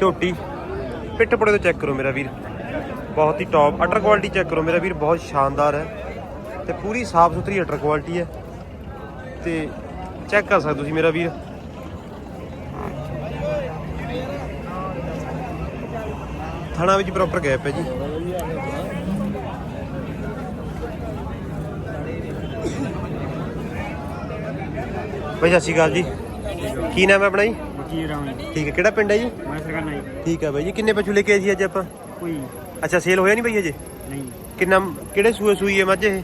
ਝੋਟੀ। ਪਿੱਠ ਪੁੜੇ ਤੋਂ ਚੈੱਕ ਕਰੋ ਮੇਰਾ ਵੀਰ। ਬਹੁਤ ਹੀ ਟੌਪ ਅਟਰ ਕੁਆਲਿਟੀ ਚੈੱਕ ਕਰੋ ਮੇਰਾ ਵੀਰ। ਬਹੁਤ ਸ਼ਾਨਦਾਰ ਹੈ। ਤੇ ਪੂਰੀ ਸਾਫ਼ ਸੁਥਰੀ ਅਟਰ ਕੁਆਲਿਟੀ ਹੈ। ਤੇ ਚੈੱਕ ਕਰ ਸਕਦੇ ਤੁਸੀਂ ਮੇਰਾ ਵੀਰ। ਥਾਣਾ ਵਿੱਚ ਪ੍ਰੋਪਰ ਗੈਪ ਹੈ ਜੀ। ਭਾਈ ਸਤਿ ਸ਼੍ਰੀ ਅਕਾਲ ਜੀ। ਕੀ ਨਾਮ ਹੈ ਆਪਣਾ ਜੀ? ਕੀ ਰਾਉਂ ਠੀਕ ਹੈ ਕਿਹੜਾ ਪਿੰਡ ਹੈ ਜੀ? ਮੈਂ ਸਰਕਾਰ ਨਹੀਂ ਠੀਕ ਹੈ ਬਾਈ ਜੀ ਕਿੰਨੇ ਪਸ਼ੂ ਲੈ ਕੇ ਆਏ ਸੀ ਅੱਜ ਆਪਾਂ? ਕੋਈ ਅੱਛਾ ਸੇਲ ਹੋਇਆ ਨਹੀਂ ਬਾਈ ਅਜੇ? ਨਹੀਂ। ਕਿੰਨਾ ਕਿਹੜੇ ਸੂਏ ਸੂਈ ਹੈ ਮੱਝ ਇਹ?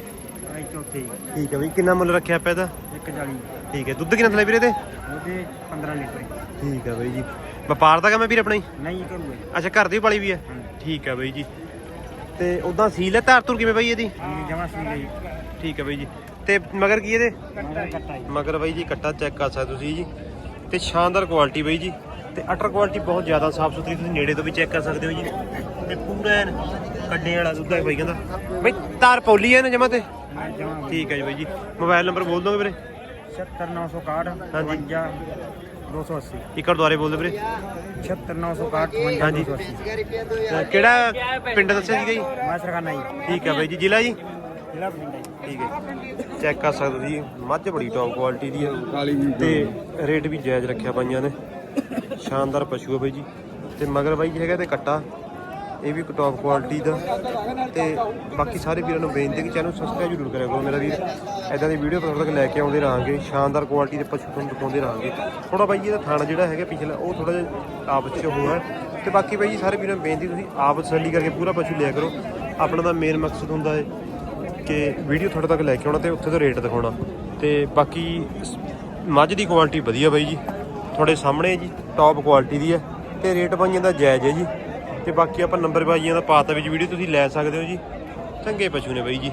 ਚੌਥੇ। ਠੀਕ ਹੈ ਬਾਈ ਕਿੰਨਾ ਮੁੱਲ ਰੱਖਿਆ ਆਪਾਂ ਇਹਦਾ? 140 ਠੀਕ ਹੈ ਦੁੱਧ ਕਿੰਨਾ ਥਲੇ ਵੀਰੇ ਤੇ? ਉਹਦੇ 15 ਲੀਟਰ ਠੀਕ ਹੈ ਬਾਈ ਜੀ। ਵਪਾਰ ਦਾ ਕੰਮ ਹੈ ਵੀਰ ਆਪਣਾ ਹੀ? ਨਹੀਂ ਕਰੂਗੇ ਅੱਛਾ ਘਰ ਦੀ ਪਾਲੀ ਵੀ ਹੈ? ਠੀਕ ਹੈ ਬਾਈ ਜੀ। ਤੇ ਉਦਾਂ ਸੀਲ ਹੈ ਧਾਰ ਧੁਰ ਕਿਵੇਂ ਬਾਈ ਇਹਦੀ? ਇਹ ਜਮਾ ਸੀ ਗਈ ਠੀਕ ਹੈ ਬਾਈ ਜੀ। ਤੇ ਮਗਰ ਕੀ ਇਹਦੇ? ਮਗਰ ਕੱਟਾ ਹੀ ਮਗਰ ਬਾਈ ਜੀ ਕੱਟਾ ਚੈੱਕ ਕਰ ਸਕਦੇ ਤੁਸੀਂ ਜੀ। ਤੇ ਸ਼ਾਨਦਾਰ ਕੁਆਲਿਟੀ ਬਾਈ ਜੀ। ਤੇ ਅਟਰ ਕੁਆਲਿਟੀ ਬਹੁਤ ਜ਼ਿਆਦਾ ਸਾਫ਼ ਸੁਥਰੀ ਤੁਸੀਂ ਨੇੜੇ ਤੋਂ ਵੀ ਚੈੱਕ ਕਰ ਸਕਦੇ ਹੋ ਜੀ। ਤੇ ਪੂਰਾ ਐਨ ਕੱਡੇ ਵਾਲਾ ਦੁੱਧ ਹੈ ਬਾਈ ਕਹਿੰਦਾ। ਬਾਈ ਤਾਰ ਪੌਲੀ ਹੈ ਨਾ ਜਮਾ ਤੇ? ਜਮਾ ਠੀਕ ਹੈ ਜੀ ਬਾਈ ਜੀ। ਮੋਬਾਈਲ ਨੰਬਰ ਬੋਲ ਦੋਗੇ ਵੀਰੇ? 70961 ਹਾਂਜੀ। 280 ਇੱਕ ਵਾਰ ਦੁਬਾਰੇ ਬੋਲ ਦਿਓ ਵੀਰੇ 70961 ਹਾਂਜੀ। 280 ਤੇ ਕਿਹੜਾ ਪਿੰਡ ਦੱਸਿਆ ਸੀਗਾ ਜੀ? ਮੈਂ ਸਰਕਾਰ ਨਹੀਂ ਠੀਕ ਹੈ ਬਾਈ ਜੀ ਜ਼ਿਲ੍ਹਾ ਜੀ? ਜ਼ਿਲ੍ਹਾ ਬਠਿੰਡਾ ਜੀ। ਠੀਕ ਹੈ ਚੈੱਕ ਕਰ ਸਕਦੇ ਹੋ ਜੀ ਮੱਝ ਬੜੀ ਟੌਪ ਕੁਆਲਿਟੀ ਦੀ ਹੈ ਤੇ ਰੇਟ ਵੀ ਜਾਇਜ਼ ਰੱਖਿਆ ਪਾਈਆਂ ਨੇ। ਸ਼ਾਨਦਾਰ ਪਸ਼ੂ ਹੈ ਬਾਈ ਜੀ। ਤੇ ਮਗਰ ਬਾਈ ਜੀ ਹੈਗਾ ਤੇ ਕੱਟਾ। ਇਹ ਵੀ ਇੱਕ ਟੌਪ ਕੁਆਲਿਟੀ ਦਾ ਤੇ ਬਾਕੀ ਸਾਰੇ ਵੀਰਾਂ ਨੂੰ ਬੇਨਤੀ ਕਿ ਚੈਨਲ ਸਬਸਕ੍ਰਾਈਬ ਜ਼ਰੂਰ ਕਰਿਆ ਕਰੋ। ਮੇਰਾ ਵੀਰ ਐਦਾਂ ਦੀ ਵੀਡੀਓ ਤੁਹਾਡੇ ਤੱਕ ਲੈ ਕੇ ਆਉਂਦੇ ਰਹਾਂਗੇ, ਸ਼ਾਨਦਾਰ ਕੁਆਲਿਟੀ ਦੇ ਪਸ਼ੂ ਤੁਹਾਨੂੰ ਦਿਖਾਉਂਦੇ ਰਹਾਂਗੇ। ਥੋੜਾ ਬਾਈ ਜੀ ਇਹਦਾ ਥਾਣਾ ਜਿਹੜਾ ਹੈਗਾ ਪਿਛਲਾ, ਉਹ ਥੋੜਾ ਜਿਹਾ ਆਪਸ ਚ ਹੋਇਆ ਹੈ। ਤੇ ਬਾਕੀ ਬਾਈ ਜੀ ਸਾਰੇ ਵੀਰਾਂ ਨੂੰ ਬੇਨਤੀ ਤੁਸੀਂ ਆਪ ਤਸੱਲੀ ਕਰਕੇ ਪੂਰਾ ਪਸ਼ੂ ਲਿਆ ਕਰੋ। ਆਪਣਾ ਦਾ ਮੇਨ ਮਕਸਦ ਹੁੰਦਾ ਹੈ ਕਿ ਵੀਡੀਓ ਤੁਹਾਡੇ ਤੱਕ ਲੈ ਕੇ ਆਉਣਾ ਤੇ ਉੱਥੇ ਦਾ ਰੇਟ ਦਿਖਾਉਣਾ। ਤੇ ਬਾਕੀ ਮੱਝ ਦੀ ਕੁਆਲਿਟੀ ਵਧੀਆ ਬਾਈ ਜੀ। ਤੁਹਾਡੇ ਸਾਹਮਣੇ ਜੀ ਟੌਪ ਕੁਆਲਿਟੀ ਦੀ ਹੈ। ਤੇ ਰੇਟ ਪਾਈਆਂ ਦਾ ਜਾਇਜ਼ ਹੈ ਜੀ। ਤੇ ਬਾਕੀ ਆਪਾਂ ਨੰਬਰ ਪਾਈਆਂ ਦਾ ਪਾਤਾ ਵਿੱਚ ਵੀਡੀਓ ਤੁਸੀਂ ਲੈ ਸਕਦੇ ਹੋ ਜੀ ਚੰਗੇ ਪਸ਼ੂ ਨੇ ਬਾਈ ਜੀ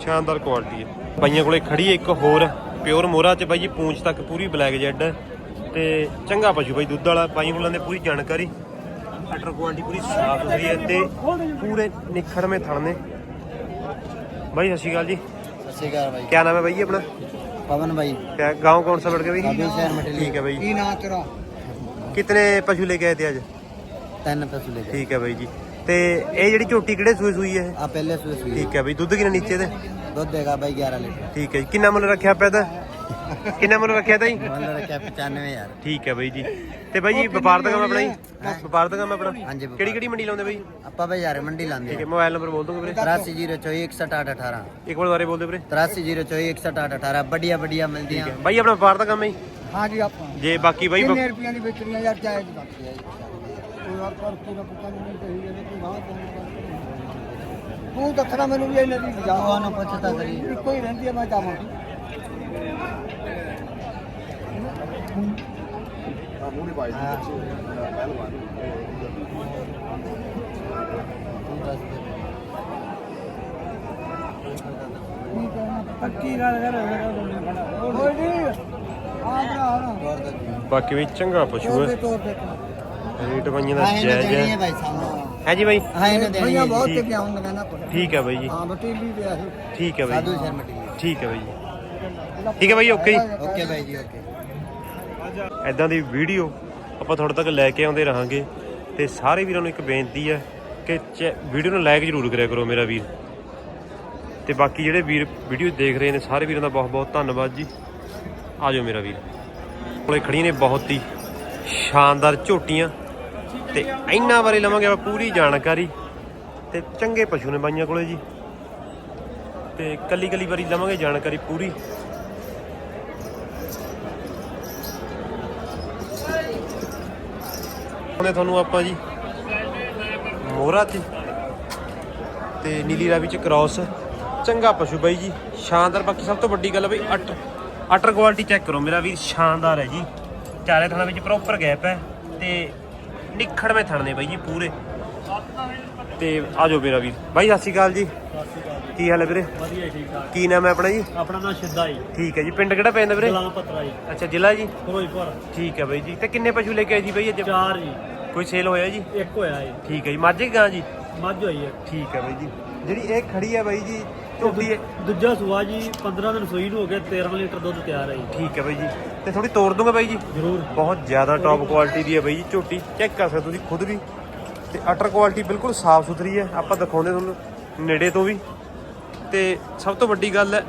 ਸ਼ਾਨਦਾਰ ਕੁਆਲਿਟੀ ਹੈ ਬਾਈਆਂ ਕੋਲੇ ਖੜੀ ਹੈ ਇੱਕ ਹੋਰ ਪਿਓਰ ਮੋਰਾ ਚ ਬਾਈ ਜੀ ਪੂੰਛ ਤੱਕ ਪੂਰੀ ਬਲੈਕ ਜੈਡ ਹੈ ਤੇ ਚੰਗਾ ਪਸ਼ੂ ਬਾਈ ਦੁੱਧ ਵਾਲਾ ਬਾਈ ਕੋਲਾਂ ਦੇ ਪੂਰੀ ਜਾਣਕਾਰੀ ਅਟਰ ਕੁਆਲਿਟੀ ਪੂਰੀ ਸਾਫ ਸੁਥਰੀ ਹੈ ਤੇ ਪੂਰੇ ਨਿਖੜਵੇਂ ਥਣ ਨੇ भाई सत श्रीकाल जी सत श्रीकाल भाई क्या नाम है भाई ये अपना पवन भाई क्या गांव कौन सा पड़ गया भाई काबिल शहर मटेरियल ठीक है भाई की ना तेरा कितने पशु लेके आए थे आज ਤਿੰਨ ਫਸੂਲੇ ਦੇ ਠੀਕ ਹੈ ਬਾਈ ਜੀ। ਤੇ ਇਹ ਜਿਹੜੀ ਝੋਟੀ ਕਿਹੜੇ ਸੂਏ ਸੂਈ ਹੈ? ਆ ਪਹਿਲੇ ਸੂਏ ਸੂਈ ਠੀਕ ਹੈ ਬਾਈ ਦੁੱਧ ਕਿੰਨਾ ਨੀਚੇ ਦੇ ਦੁੱਧ ਦੇਗਾ ਬਾਈ 11 ਲੀਟਰ। ਠੀਕ ਹੈ ਜੀ ਕਿੰਨਾ ਮੁੱਲ ਰੱਖਿਆ ਪਿਆ ਦਾ ਕਿੰਨਾ ਮੁੱਲ ਰੱਖਿਆ ਤਾਂ ਜੀ ਮੁੱਲ ਰੱਖਿਆ 95000 ਠੀਕ ਹੈ ਬਾਈ ਜੀ। ਤੇ ਬਾਈ ਜੀ ਵਪਾਰ ਦਾ ਕੰਮ ਆਪਣਾ ਜੀ? ਵਪਾਰ ਦਾ ਕੰਮ ਆਪਣਾ? ਕਿਹੜੀ ਕਿਹੜੀ ਮੰਡੀ ਲਾਉਂਦੇ ਬਾਈ? ਆਪਾਂ ਬਾਈ ਯਾਰੇ ਮੰਡੀ ਲਾਉਂਦੇ ਠੀਕ ਹੈ ਮੋਬਾਈਲ ਨੰਬਰ ਬੋਲ ਦੋਗੇ ਵੀਰੇ? 8304616818 ਇੱਕ ਵਾਰ ਦੁਬਾਰੇ ਬੋਲ ਦਿਓ ਵੀਰੇ। 8304616818 ਬੜੀਆ ਬੜੀਆ ਮਿਲਦੀਆਂ। ਬਾਈ ਆਪਣਾ ਵਪਾਰ ਦਾ ਕੰਮ ਹੈ ਜੀ? ਹਾਂ ਜੀ ਆਪਾਂ। ਜੇ ਬਾਕੀ ਬਾਈ 100 ਰੁਪਏ ਦੀ ਵੇਚਣੀ ਯਾਰ ਚਾਹੇ ਬਾਕੀ ਹੈ ਯਾਰ ਕਰਕੇ ਨਾ ਪਤਾ ਨਹੀਂ ਕਹੀ ਇਹਨੇ ਕੋਈ ਬਾਹਰ ਤੋਂ ਤੂੰ ਦੱਸਣਾ ਮੈਨੂੰ ਵੀ ਇਹਨਾਂ ਦੀ ਜਾਵਾ ਨਾ ਪਛਤਾ ਕਰੀ। ਇੱਕੋ ਰਹਿੰਦੀ ਹੈ ਮੈਂ ਜਾਵਾਂ। ਬਾਕੀ ਵੀ ਚੰਗਾ ਪਸ਼ੂ ਹੈ। ਰੇਟ ਬਾਈਆਂ ਦਾ ਜਾਇਜ਼ ਦੇਣੀ ਹੈ ਹੈ ਭਾਈ ਸਾਨੂੰ। ਹੈ ਜੀ ਬਾਈ? ਹਾਂ ਇਹਨੇ ਦੇਣੀ ਹੈ ਬਹੁਤ। ਤੇ ਆਉਣ ਲਗਾ ਨਾ ਠੀਕ ਹੈ ਬਾਈ ਜੀ। ਹਾਂ ਬਟੀਲੀ ਤੇ ਆਹੀ ਠੀਕ ਹੈ ਬਾਈ ਸਾਧੂ ਜੀ। ਸ਼ਰਮ ਮਟੀਲੀ ਠੀਕ ਹੈ ਬਾਈ ਜੀ। ਠੀਕ ਹੈ ਬਾਈ ਓਕੇ ਜੀ। ਓਕੇ ਭਾਈ ਜੀ ਓਕੇ। ਐਦਾਂ ਦੀ ਵੀਡੀਓ ਆਪਾਂ ਤੁਹਾਡੇ ਤੱਕ ਲੈ ਕੇ ਆਉਂਦੇ ਰਹਾਂਗੇ ਤੇ ਸਾਰੇ ਵੀਰਾਂ ਨੂੰ ਇੱਕ ਬੇਨਤੀ ਹੈ ਕਿ ਵੀਡੀਓ ਨੂੰ ਲਾਈਕ ਜ਼ਰੂਰ ਕਰਿਆ ਕਰੋ ਮੇਰਾ ਵੀਰ। ਤੇ ਬਾਕੀ ਜਿਹੜੇ ਵੀਰ ਵੀਡੀਓ ਦੇਖ ਰਹੇ ਨੇ ਸਾਰੇ ਵੀਰਾਂ ਦਾ ਬਹੁਤ ਬਹੁਤ ਧੰਨਵਾਦ ਜੀ। ਆਜੋ ਮੇਰਾ ਵੀਰ। ਕੋਲੇ ਖੜੀਆਂ ਨੇ ਬਹੁਤ ਹੀ। ਸ਼ਾਨਦਾਰ ਝੋਟੀਆਂ ਤੇ ਇਹਨਾਂ ਬਾਰੇ ਲਵਾਂਗੇ ਆਪਾਂ ਪੂਰੀ ਜਾਣਕਾਰੀ ਤੇ ਚੰਗੇ ਪਸ਼ੂ ਨੇ ਬਾਈਆਂ ਕੋਲੇ ਜੀ। ਤੇ ਕੱਲੀ ਕੱਲੀ ਵਾਰੀ ਲਵਾਂਗੇ ਜਾਣਕਾਰੀ ਪੂਰੀ। ਉਹਨੇ ਤੁਹਾਨੂੰ ਆਪਾਂ ਜੀ ਮੋਹਰਾ ਚ ਤੇ ਨੀਲੀ ਰਾਵੀ ਚ ਕ੍ਰਾਸ ਚੰਗਾ ਪਸ਼ੂ ਬਾਈ ਜੀ, ਸ਼ਾਨਦਾਰ। ਬਾਕੀ ਸਭ ਤੋਂ ਵੱਡੀ ਗੱਲ ਬਈ ਅਟਰ ਅਟਰ ਕੁਆਲਿਟੀ ਚੈੱਕ ਕਰੋ ਮੇਰਾ ਵੀਰ, ਸ਼ਾਨਦਾਰ ਹੈ ਜੀ। ਚਾਰੇ ਥਾਣਾ ਵਿੱਚ ਪ੍ਰੋਪਰ ਗੈਪ ਹੈ ਤੇ ਨਿਖੜਵੇਂ ਥਣਨੇ ਬਾਈ ਜੀ ਪੂਰੇ। ਤੇ ਆਜੋ ਮੇਰਾ ਵੀਰ। ਬਾਈ ਸਤਿ ਸ਼੍ਰੀ ਅਕਾਲ ਜੀ। ਕੀ ਹਾਲ ਹੈ ਵੀਰੇ? ਵਧੀਆ ਠੀਕ ਠਾਕ। ਕੀ ਨਾਮ ਹੈ ਆਪਣਾ ਜੀ? ਆਪਣਾ ਨਾਮ ਸਿੱਧਾ ਜੀ। ਠੀਕ ਹੈ ਜੀ। ਪਿੰਡ ਕਿਹੜਾ ਪੈਂਦਾ ਵੀਰੇ? ਗੁਲਾਮ ਪਤਰਾ ਜੀ। ਅੱਛਾ ਜ਼ਿਲ੍ਹਾ ਜੀ? ਫਿਰੋਜ਼ਪੁਰ। ਠੀਕ ਹੈ ਬਾਈ ਜੀ। ਤੇ ਕਿੰਨੇ ਪਸ਼ੂ ਲੈ ਕੇ ਆਏ ਜੀ ਬਾਈ ਅੱਜ? ਚਾਰ ਜੀ। ਕੋਈ ਸੇਲ ਹੋਇਆ ਜੀ? ਇੱਕ ਹੋਇਆ ਜੀ। ਠੀਕ ਹੈ ਜੀ। ਮੱਝ ਗਾਂ ਜੀ? ਮੱਝ ਹੋਈ ਹੈ। ਠੀਕ ਹੈ ਬਾਈ ਜੀ। ਜਿਹੜੀ ਇਹ ਖੜੀ ਹੈ ਬਾਈ ਜੀ ਝੋਟੀ ਹੈ? ਦੂਜਾ ਸੂਆ ਜੀ 15 ਦਿਨ ਸੂਈ ਨੂੰ ਹੋ ਗਿਆ 13 ਲੀਟਰ ਦੁੱਧ ਤਿਆਰ ਹੈ ਜੀ। ਠੀਕ ਹੈ ਬਾਈ ਜੀ। ਤੇ ਥੋੜੀ ਤੋੜ ਦੂੰਗਾ ਬਾਈ ਜੀ? ਜ਼ਰੂਰ। ਬਹੁਤ ਜ਼ਿਆਦਾ ਟੌਪ ਕੁਆਲਿਟੀ ਦੀ ਹੈ ਬਾਈ ਜੀ ਝੋਟੀ। ਚੈੱਕ ਕਰ ਸਕਦੇ ਤੁਸੀਂ ਖੁਦ ਵੀ। ਤੇ ਅਟਰ ਕੁਆਲਿਟੀ ਬਿਲਕੁਲ ਸਾਫ਼ ਸੁਥਰੀ ਹੈ। ਆਪਾਂ ਦਿਖਾਉਂਦੇ ਤੁਹਾਨੂੰ ਨੇੜੇ ਤੋਂ ਵੀ। ਤੇ ਸਭ ਤੋਂ ਵੱਡੀ ਗੱਲ ਹੈ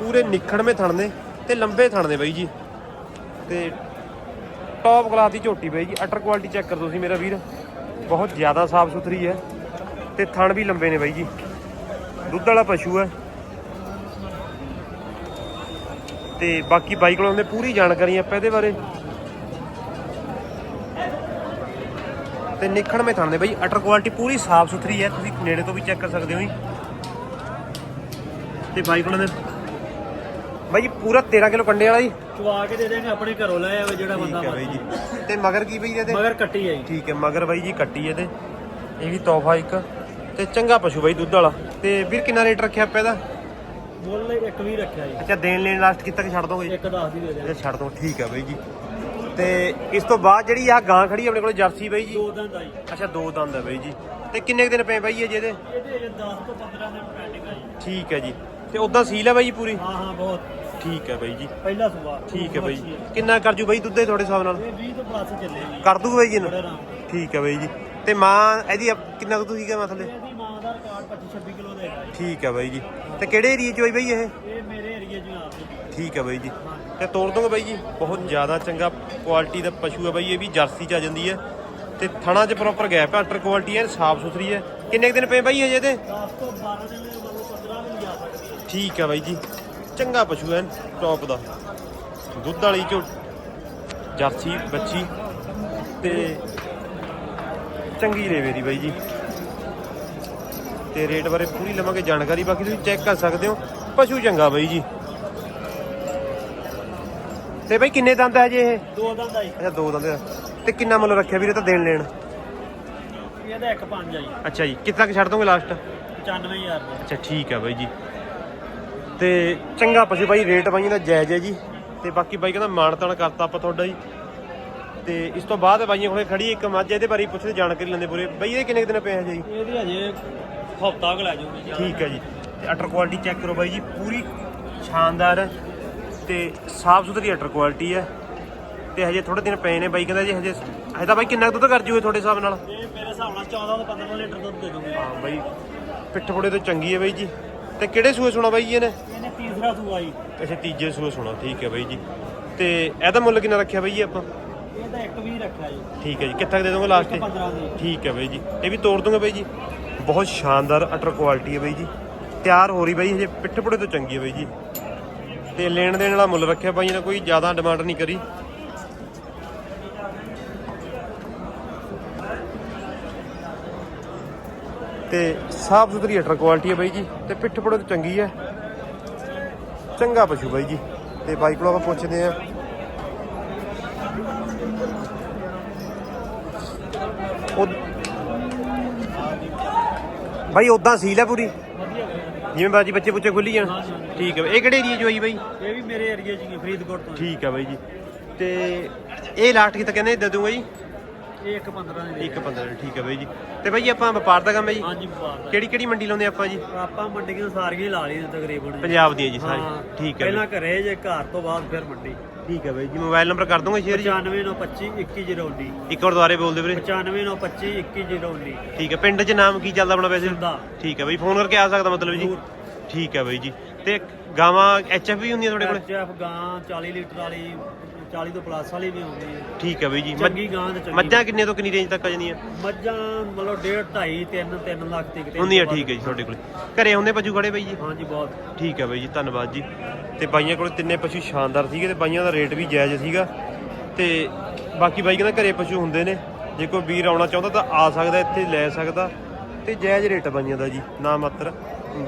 ਪੂਰੇ ਨਿਖੜਵੇਂ ਥਣ ਨੇ ਤੇ ਲੰਬੇ ਥਣ ਨੇ ਬਾਈ ਜੀ। ਤੇ ਟੌਪ ਕਲਾਸ ਦੀ ਝੋਟੀ ਬਾਈ ਜੀ। ਅਟਰ ਕੁਆਲਿਟੀ ਚੈੱਕ ਕਰ ਤੁਸੀਂ ਮੇਰਾ ਵੀਰ। ਬਹੁਤ ਜ਼ਿਆਦਾ ਸਾਫ਼ ਸੁਥਰੀ ਹੈ। ਤੇ ਥਣ ਵੀ ਲੰਬੇ ਨੇ ਬਾਈ ਜੀ। ਦੁੱਧ ਵਾਲਾ ਪਸ਼ੂ ਹੈ। ਤੇ ਬਾਕੀ ਬਾਈ ਕੋਲ ਉਹਨੇ ਪੂਰੀ ਜਾਣਕਾਰੀ ਆਪਾਂ ਇਹਦੇ ਬਾਰੇ। ਤੇ ਨਿਖੜਵੇਂ ਥਣ ਨੇ ਬਾਈ ਅਟਰ ਕੁਆਲਿਟੀ ਪੂਰੀ ਸਾਫ਼ ਸੁਥਰੀ ਹੈ ਤੁਸੀਂ ਨੇੜੇ ਤੋਂ ਵੀ ਚੈੱਕ ਕਰ ਸਕਦੇ ਹੋ ਜੀ। ਤੇ ਬਾਈ ਕੋਲ ਨੇ ਬਾਈ ਜੀ ਪੂਰਾ 13 ਕਿਲੋ ਕੰਡੇ ਵਾਲਾ ਜੀ। ਚੁਆ ਕੇ ਦੇ ਦੇਣਗੇ ਆਪਣੇ ਘਰੋਂ ਲੈ ਆਵੇ ਜਿਹੜਾ ਠੀਕ ਬੰਦਾ ਹੈ ਬਾਈ ਜੀ। ਤੇ ਮਗਰ ਕੀ ਬਈ ਇਹਦੇ? ਮਗਰ ਕੱਟੀ ਹੈ ਜੀ। ਠੀਕ ਹੈ ਮਗਰ ਬਾਈ ਜੀ ਕੱਟੀ ਇਹਦੇ। ਇਹ ਵੀ ਤੋਹਫਾ ਇੱਕ। ਤੇ ਚੰਗਾ ਪਸ਼ੂ ਬਾਈ ਦੁੱਧ ਵਾਲਾ। ਤੇ ਵੀਰ ਕਿੰਨਾ ਰੇਟ ਰੱਖਿਆ ਆਪਾਂ ਇਹਦਾ? ਮੁੱਲ ਇੱਕ ਵੀ ਰੱਖਿਆ ਜੀ। ਅੱਛਾ ਦੇਣ ਲੈਣ ਲਾਸਟ ਕਿੱਥੇ ਛੱਡ ਦੋਗੇ ਜੀ? ਇੱਕ ਦੱਸ ਦੀ ਦੇ ਦੇ ਅੱਛਾ ਛੱਡ ਦੋ ਠੀਕ ਹੈ ਬਾਈ ਜੀ। ਤੇ ਇਸ ਤੋਂ ਬਾਅਦ ਜਿਹੜੀ ਆ ਗਾਂ ਖੜੀ ਆਪਣੇ ਕੋਲ ਜਰਸੀ ਬਾਈ ਜੀ? ਦੋ ਦਿਨ ਦਾ ਜੀ। ਅੱਛਾ ਦੋ ਦੰਦ ਹੈ ਬਾਈ ਜੀ। ਤੇ ਕਿੰਨੇ ਕੁ ਦਿਨ ਪਏ ਬਾਈ ਇਹ ਜਿਹਦੇ ਇਹਦੇ ਅਜੇ 10 ਤੋਂ 15 ਦਿਨ ਪੈਂਡਿੰਗ ਆ ਜੀ। ਠੀਕ ਹੈ ਜੀ। ਤੇ ਉਦਾਂ ਸੀਲ ਹੈ ਬਾਈ ਜੀ ਪੂਰੀ? ਹਾਂ ਹਾਂ ਬਹੁਤ। ਠੀਕ ਹੈ ਬਾਈ ਜੀ। ਪਹਿਲਾ ਸੂਆ ਠੀਕ ਹੈ ਬਾਈ ਜੀ। ਕਿੰਨਾ ਕਰ ਜੂ ਬਾਈ ਦੁੱਧ ਦੇ ਤੁਹਾਡੇ ਹਿਸਾਬ ਨਾਲ? ਇਹ 20 ਤੋਂ ਪਲੱਸ ਚੱਲੇ ਜੀ। ਕਰ ਦੂ ਬਾਈ ਜੀ ਬੜੇ ਇਹਨੂੰ? ਆਰਾਮ ਨਾਲ। ਠੀਕ ਹੈ ਬਾਈ ਜੀ। ਤੇ ਮਾਂ ਇਹਦੀ ਅਪ- ਕਿੰਨਾ ਕੁ ਤੁਸੀਂ ਕਿਹਾ ਮਸਲੇ ਇਹਦੀ ਮਾਂ ਦਾ ਰਿਕਾਰਡ 25 26 ਕਿਲੋ ਠੀਕ ਹੈ ਬਾਈ ਜੀ। ਤੇ ਕਿਹੜੇ ਏਰੀਏ 'ਚ ਹੋਈ ਬਾਈ ਇਹ? ਇਹ ਮੇਰੇ ਏਰੀਏ 'ਚ ਆਪ ਠੀਕ ਹੈ ਬਾਈ ਜੀ। ਤੇ ਤੋੜ ਦੋਗੇ ਬਾਈ ਜੀ? ਬਹੁਤ ਜ਼ਿਆਦਾ ਚੰਗਾ ਕੁਆਲਿਟੀ ਦਾ ਪਸ਼ੂ ਹੈ ਬਾਈ ਇਹ ਵੀ ਜਰਸੀ 'ਚ ਆ ਜਾਂਦੀ ਹੈ ਤੇ ਥਣਾ 'ਚ ਪ੍ਰੋਪਰ ਗੈਪ ਹੈ ਅਟਰ ਕੁਆਲਿਟੀ ਹੈ ਸਾਫ਼ ਸੁਥਰੀ ਹੈ ਕਿੰਨੇ ਕੁ ਦਿਨ ਪਏ ਬਾਈ ਹਜੇ ਤੇ? 10 ਤੋਂ 12 ਦਿਨ ਮਤਲਬ 15 ਦਿਨ ਜਾ ਸਕਦੀ ਹੈ ਠੀਕ ਹੈ ਬਾਈ ਜੀ। ਚੰਗਾ ਪਸ਼ੂ ਹੈ ਟੌਪ ਦਾ। ਦੁੱਧ ਵਾਲੀ ਝੋ ਜਰਸੀ ਬੱਚੀ ਤੇ ਚੰਗੀ ਰੇਵੇ ਦੀ ਬਾਈ ਜੀ। ਤੇ ਰੇਟ ਬਾਰੇ ਪੂਰੀ ਲਵਾਂਗੇ ਜਾਣਕਾਰੀ ਬਾਕੀ ਤੁਸੀਂ ਚੈੱਕ ਕਰ ਸਕਦੇ ਹੋ। ਪਸ਼ੂ ਚੰਗਾ ਬਾਈ ਜੀ। ਤੇ ਬਾਈ ਕਿੰਨੇ ਦੰਦ ਹੈ ਜੀ ਇਹ? ਦੋ ਦਿਨ ਦਾ ਹੀ ਅੱਛਾ ਦੋ ਦੰਦ ਆ। ਤੇ ਕਿੰਨਾ ਮੁੱਲ ਰੱਖਿਆ ਵੀਰੇ ਤਾਂ ਦੇਣ ਲੈਣ? ਇਹਦਾ ਇੱਕ ਪੰਜ ਆਈ ਅੱਛਾ ਜੀ ਛੱਡ ਦੋਗੇ ਲਾਸਟ 95000 ਦਾ ਅੱਛਾ ਠੀਕ ਹੈ ਬਾਈ ਜੀ। ਤੇ ਚੰਗਾ ਪਸ਼ੂ ਬਾਈ ਰੇਟ ਬਾਈ ਦਾ ਜਾਇਜ਼ ਹੈ ਜੀ। ਤੇ ਬਾਕੀ ਬਾਈ ਕਹਿੰਦਾ ਮਾਣ ਤਾਣ ਕਰਤਾ ਆਪਾਂ ਤੁਹਾਡਾ ਜੀ। ਤੇ ਇਸ ਤੋਂ ਬਾਅਦ ਬਾਈਆਂ ਕੋਲੇ ਖੜੀ ਇੱਕ ਮੱਝ ਇਹਦੇ ਬਾਰੇ ਪੁੱਛਦੇ ਜਾਣਕਾਰੀ ਲੈਂਦੇ ਪੂਰੇ। ਬਾਈ ਇਹ ਕਿੰਨੇ ਕੁ ਦਿਨ ਪਏ ਹੈ ਜੀ? ਇਹਦੀ ਹਜੇ ਹਫਤਾ ਕੁ ਲੈ ਜਾਊਗੀ ਜੀ ਠੀਕ ਹੈ ਜੀ। ਤੇ ਅਟਰ ਕੁਆਲਿਟੀ ਚੈੱਕ ਕਰੋ ਬਾਈ ਜੀ ਪੂਰੀ ਸ਼ਾਨਦਾਰ ਤੇ ਸਾਫ਼ ਸੁਥਰੀ ਅਟਰ ਕੁਆਲਿਟੀ ਹੈ। ਤੇ ਹਜੇ ਥੋੜੇ ਦਿਨ ਪਏ ਨੇ ਬਾਈ ਕਹਿੰਦਾ ਜੀ ਹਜੇ ਹਜੇ ਤਾਂ ਬਾਈ ਕਿੰਨਾ ਕੁ ਦੁੱਧ ਕਰ ਜੂਏ ਤੁਹਾਡੇ ਹਿਸਾਬ ਨਾਲ? ਇਹ ਮੇਰੇ ਹਿਸਾਬ ਨਾਲ 14 ਤੋਂ 15 ਲੀਟਰ ਦੁੱਧ ਦੇ ਦੂੰਗੀ। ਹਾਂ ਬਾਈ ਪਿੱਠ ਫੋੜੇ ਤੋਂ ਚੰਗੀ ਹੈ ਬਾਈ ਜੀ। ਤੇ ਕਿਹੜੇ ਸੂਏ ਸੁਣਾ ਬਾਈ ਜੀ ਇਹਨੇ? ਇਹਨੇ ਤੀਸਰਾ ਸੂਆ ਜੀ। ਅੱਛਾ ਤੀਜੇ ਸੂਏ ਸੁਣਾ ਠੀਕ ਹੈ ਬਾਈ ਜੀ। ਤੇ ਇਹਦਾ ਮੁੱਲ ਕਿੰਨਾ ਰੱਖਿਆ ਬਾਈ ਜੀ ਆਪਾਂ? ਇਹਦਾ ਇੱਕ ਵੀ ਰੱਖਿਆ ਜੀ। ਠੀਕ ਹੈ ਜੀ ਕਿੱਥੇ ਦੇ ਦੋਗੇ ਲਾਸਟ ਤੇ 15 ਦੀ। ਠੀਕ ਹੈ ਬਾਈ ਜੀ। ਇਹ ਵੀ ਤੋੜ ਦੂੰਗਾ ਬਾਈ ਜੀ? ਬਹੁਤ ਸ਼ਾਨਦਾਰ ਅਟਰ ਕੁਆਲਿਟੀ ਹੈ ਬਾਈ ਜੀ। ਤਿਆਰ ਹੋ ਰਹੀ ਬਾਈ, ਹਜੇ ਪਿੱਠ ਪੁੜੇ ਤੋਂ ਚੰਗੀ ਹੈ ਬਾਈ ਜੀ। ਤੇ ਲੈਣ ਦੇਣ ਵਾਲਾ ਮੁੱਲ ਰੱਖਿਆ ਬਾਈ ਨੇ, ਕੋਈ ਜ਼ਿਆਦਾ ਡਿਮਾਂਡ ਨਹੀਂ ਕਰੀ। ਤੇ ਸਾਫ਼ ਸੁਥਰੀ ਅਟਰ ਕੁਆਲਿਟੀ ਹੈ ਬਾਈ ਜੀ। ਤੇ ਪਿੱਠ ਪੁੜੇ ਤੋਂ ਚੰਗੀ ਹੈ। ਚੰਗਾ ਪਸ਼ੂ ਬਾਈ ਜੀ। ਤੇ ਬਾਈ ਕੋਲੋਂ ਆਪਾਂ ਪੁੱਛਦੇ ਆ ਬਾਈ ਉਦਾਂ ਸੀਲ ਹੈ ਪੂਰੀ? ਵਧੀਆ। ਜਿਵੇਂ ਬਾਜੀ ਬੱਚੇ ਪੁੱਛੇ ਖੁੱਲੀ ਜਾਣ। ਠੀਕ ਹੈ ਇਹ ਕਿਹੜੇ ਏਰੀਆ ਚ ਹੋਈ ਬਾਈ? ਇਹ ਵੀ ਮੇਰੇ ਏਰੀਏ 'ਚ ਹੀ ਹੈ, ਫਰੀਦਕੋਟ ਤੋਂ। ਠੀਕ ਹੈ ਬਾਈ ਜੀ। ਤੇ ਇਹ ਲਾਸਟ ਕਿਤੇ ਕਹਿੰਦੇ? ਦੇ ਦੂੰਗਾ ਜੀ? ਇਹ ਇੱਕ 15 ਦੀ ਇੱਕ 15 ਠੀਕ ਹੈ ਬਾਈ ਜੀ। ਤੇ ਬਾਈ ਆਪਾਂ ਵਪਾਰ ਦਾ ਕੰਮ ਹੈ ਜੀ? ਹਾਂਜੀ ਵਪਾਰ ਦਾ। ਕਿਹੜੀ ਕਿਹੜੀ ਮੰਡੀ ਲਾਉਂਦੇ ਆਪਾਂ ਜੀ? ਆਪਾਂ ਮੰਡੀਆਂ ਸਾਰੀਆਂ ਹੀ ਲਾ ਲਈਆਂ ਤਕਰੀਬਨ ਜੀ। ਪੰਜਾਬ ਦੀ ਹੈ ਜੀ ਸਾਰੀ। ਹਾਂ, ਠੀਕ ਹੈ ਪਹਿਲਾਂ। ਘਰੇ ਜੇ ਘਰ ਤੋਂ ਬਾਅਦ ਫਿਰ ਮੰਡੀ। ਠੀਕ ਹੈ ਬਾਈ ਜੀ। ਮੋਬਾਈਲ ਨੰਬਰ ਕਰ ਦੂੰਗਾ ਸ਼ੇਅਰ ਜੀ? 95925 2109 ਇੱਕ ਵਾਰ ਦੁਬਾਰੇ ਬੋਲ ਦੇ ਵੀਰੇ 95925 2109 ਠੀਕ ਹੈ ਪਿੰਡ 'ਚ ਨਾਮ ਕੀ ਚੱਲਦਾ ਆਪਣਾ ਵੈਸੇ? ਠੀਕ ਹੈ ਬਾਈ ਫੋਨ ਕਰਕੇ ਆ ਸਕਦਾ ਮਤਲਬ ਜੀ? ਠੀਕ ਹੈ ਬਾਈ ਜੀ। ਤੇ ਗਾਵਾਂ ਐਚਐਫ ਵੀ ਹੁੰਦੀਆਂ ਤੁਹਾਡੇ ਕੋਲ? ਐਚਐਫ ਗਾਂ 40 ਲੀਟਰ ਵਾਲੀ 40 ਤੋਂ ਪਲੱਸ ਵਾਲੀ ਵੀ ਆਉਂਦੀ ਹੈ। ਠੀਕ ਹੈ ਬਾਈ ਜੀ। ਚੰਗੀ ਗਾਂ ਤੇ ਚੰਗੀ ਮੱਝਾਂ ਕਿੰਨੇ ਤੋਂ ਕਿੰਨੀ ਰੇਂਜ ਤੱਕ ਆ ਜਾਂਦੀਆਂ ਮੱਝਾਂ ਮਤਲਬ 1.5 2.5 3 3 ਲੱਖ ਤੱਕ ਤੇ ਹੁੰਦੀਆਂ ਠੀਕ ਹੈ ਜੀ ਤੁਹਾਡੇ ਕੋਲ। ਘਰੇ ਹੁੰਦੇ ਪਸ਼ੂ ਖੜੇ ਬਾਈ ਜੀ? ਹਾਂਜੀ ਬਹੁਤ। ਠੀਕ ਹੈ ਬਾਈ ਜੀ ਧੰਨਵਾਦ ਜੀ। ਤੇ ਬਾਈਆਂ ਕੋਲ ਤਿੰਨੇ ਪਸ਼ੂ ਸ਼ਾਨਦਾਰ ਸੀਗੇ ਤੇ ਬਾਈਆਂ ਦਾ ਰੇਟ ਵੀ ਜਾਇਜ਼ ਸੀਗਾ। ਤੇ ਬਾਕੀ ਬਾਈ ਕਹਿੰਦਾ ਘਰੇ ਪਸ਼ੂ ਹੁੰਦੇ ਨੇ। ਜੇ ਕੋਈ ਵੀਰ ਆਉਣਾ ਚਾਹੁੰਦਾ ਤਾਂ ਆ ਸਕਦਾ ਇੱਥੇ ਲੈ ਸਕਦਾ। ਤੇ ਜਾਇਜ਼ ਰੇਟ ਬਾਈਆਂ ਦਾ ਜੀ ਨਾ ਮਾਤਰ।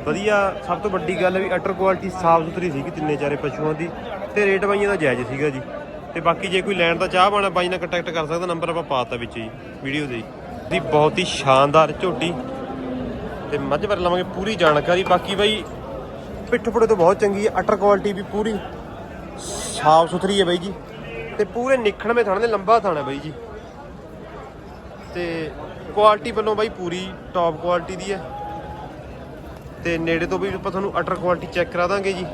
ਵਧੀਆ ਸਭ ਤੋਂ ਵੱਡੀ ਗੱਲ ਵੀ ਅਟਰ ਕੁਆਲਿਟੀ ਸਾਫ਼ ਸੁਥਰੀ ਸੀਗੀ ਤਿੰਨੇ ਚਾਰੇ ਪਸ਼ੂਆਂ ਦੀ। ਤੇ ਰੇਟ ਬਾਈਆਂ ਦਾ ਜਾਇਜ਼ ਸੀਗਾ ਜੀ। ਤੇ ਬਾਕੀ ਜੇ ਕੋਈ ਲੈਣ ਦਾ ਚਾਹ ਬਾਣਾ, ਬਾਈ ਨਾਲ ਕੰਟੈਕਟ ਕਰ ਸਕਦਾ ਨੰਬਰ ਆਪਾਂ ਪਾਤਾ ਵਿੱਚ ਜੀ ਵੀਡੀਓ ਦੇ ਜੀ ਦੀ ਬਹੁਤ ਹੀ ਸ਼ਾਨਦਾਰ ਝੋਟੀ। ਤੇ ਮੱਝ ਬਾਰੇ ਲਵਾਂਗੇ ਪੂਰੀ ਜਾਣਕਾਰੀ। ਬਾਕੀ ਬਾਈ, ਪਿੱਠ ਪੁੜੇ ਤੋਂ ਬਹੁਤ ਚੰਗੀ ਹੈ ਅਟਰ ਕੁਆਲਿਟੀ ਵੀ ਪੂਰੀ। ਸਾਫ਼ ਸੁਥਰੀ ਹੈ ਬਾਈ ਜੀ। ਤੇ ਪੂਰੇ ਨਿਖਣਵੇਂ ਥਾਣੇ ਦੇ ਲੰਬਾ ਥਾਣਾ ਬਾਈ ਜੀ। ਤੇ ਕੁਆਲਿਟੀ ਵੱਲੋਂ ਬਾਈ ਪੂਰੀ ਟੌਪ ਕੁਆਲਿਟੀ ਦੀ ਹੈ। ਤੇ ਨੇੜੇ ਤੋਂ ਵੀ ਆਪਾਂ ਤੁਹਾਨੂੰ ਅਟਰ ਕੁਆਲਿਟੀ ਚੈੱਕ ਕਰਾ ਦਾਂਗੇ ਜੀ।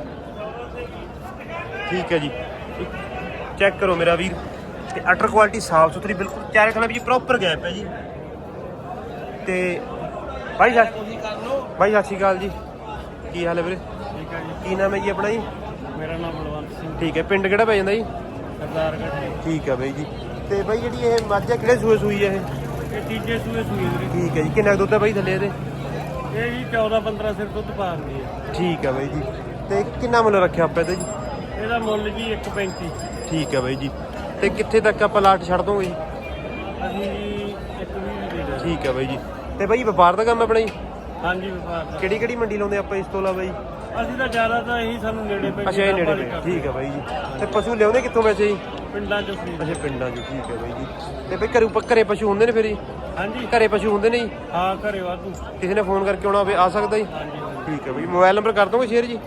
ਠੀਕ ਹੈ ਜੀ। ਚੈੱਕ ਕਰੋ ਮੇਰਾ ਵੀਰ। ਤੇ ਅਟਰ ਕੁਆਲਿਟੀ ਸਾਫ਼ ਸੁਥਰੀ ਬਿਲਕੁਲ ਚਾਰੇ ਥਾਣੇ ਵਿੱਚ ਪ੍ਰੋਪਰ ਗੈਪ ਹੈ ਜੀ। ਤੇ ਬਾਈ ਸਤਿ ਬਾਈ ਸਤਿ ਸ਼੍ਰੀ ਅਕਾਲ ਜੀ। ਕੀ ਹਾਲ ਹੈ ਵੀਰੇ? ਠੀਕ ਹੈ ਜੀ। ਕੀ ਨਾਮ ਹੈ ਜੀ ਆਪਣਾ ਜੀ? ਮੇਰਾ ਨਾਮ ਬਲਵੰਤ ਸਿੰਘ। ਠੀਕ ਹੈ ਪਿੰਡ ਕਿਹੜਾ ਪੈ ਜਾਂਦਾ ਜੀ? ਸਰਦਾਰਗੜ੍ਹ ਠੀਕ ਹੈ ਬਾਈ ਜੀ। ਤੇ ਬਾਈ ਜਿਹੜੀ ਇਹ ਮੱਝ ਹੈ ਕਿਹੜੇ ਸੂਏ ਸੂਈ ਹੈ ਇਹ? ਇਹ ਤੀਜੇ ਸੂਏ ਸੂਏ ਵੀਰੇ। ਠੀਕ ਹੈ ਜੀ ਕਿੰਨਾ ਕੁ ਦੁੱਧ ਹੈ ਬਾਈ ਥੱਲੇ ਇਹਦੇ? ਇਹ ਜੀ 14 15 ਸਿਰ ਦੁੱਧ ਪਾਉਂਦੀ ਹੈ। ਠੀਕ ਹੈ ਬਾਈ ਜੀ। ਤੇ ਕਿੰਨਾ ਮੁੱਲ ਰੱਖਿਆ ਆਪਾਂ ਇਹਦਾ ਜੀ? ਇਹਦਾ ਮੁੱਲ ਜੀ 1.35 ਠੀਕ ਹੈ ਬਾਈ ਜੀ। ਤੇ ਕਿੱਥੇ ਤੱਕ ਆਪਾਂ ਲਾਟ ਛੱਡ ਦੋਗੇ ਜੀ? ਅਸੀਂ ਜੀ ਇੱਕ ਵੀ ਦੇ ਠੀਕ ਹੈ ਬਾਈ ਜੀ। ਤੇ ਬਾਈ ਵਪਾਰ ਦਾ ਕੰਮ ਆਪਣਾ ਜੀ? ਹਾਂਜੀ ਵਪਾਰ ਦਾ। ਕਿਹੜੀ ਕਿਹੜੀ ਮੰਡੀ ਲਾਉਂਦੇ ਆਪਾਂ ਇਸ ਤੋਂ ਇਲਾਵਾ ਜੀ? ਅਸੀਂ ਤਾਂ ਜ਼ਿਆਦਾ ਤਾਂ ਇਹੀ ਸਾਨੂੰ ਨੇੜੇ ਪੈ ਅੱਛਾ ਇਹ ਨੇੜੇ ਪਏ ਠੀਕ ਹੈ ਬਾਈ ਜੀ। ਤੇ ਪਸ਼ੂ ਲਿਆਉਂਦੇ ਕਿੱਥੋਂ ਵੈਸੇ ਜੀ? ਪਿੰਡਾਂ ਚੋਂ ਸੀ ਅੱਛਾ ਪਿੰਡਾਂ 'ਚ। ਠੀਕ ਹੈ ਬਾਈ ਜੀ। ਤੇ ਬਾਈ ਘਰੇ ਘਰੇ ਪਸ਼ੂ ਹੁੰਦੇ ਨੇ ਫਿਰ ਜੀ? ਹਾਂਜੀ। ਘਰੇ ਪਸ਼ੂ ਹੁੰਦੇ ਨੇ ਜੀ? ਹਾਂ ਘਰੇ ਵਾਧੂ। ਕਿਸੇ ਨੇ ਫੋਨ ਕਰਕੇ ਆਉਣਾ ਹੋਵੇ ਆ ਸਕਦਾ ਜੀ? ਹਾਂਜੀ ਠੀਕ ਹੈ ਬਾਈ। ਮੋਬਾਈਲ ਨੰਬਰ ਕਰ ਦੋਗੇ ਸ਼ੇਅਰ ਜੀ?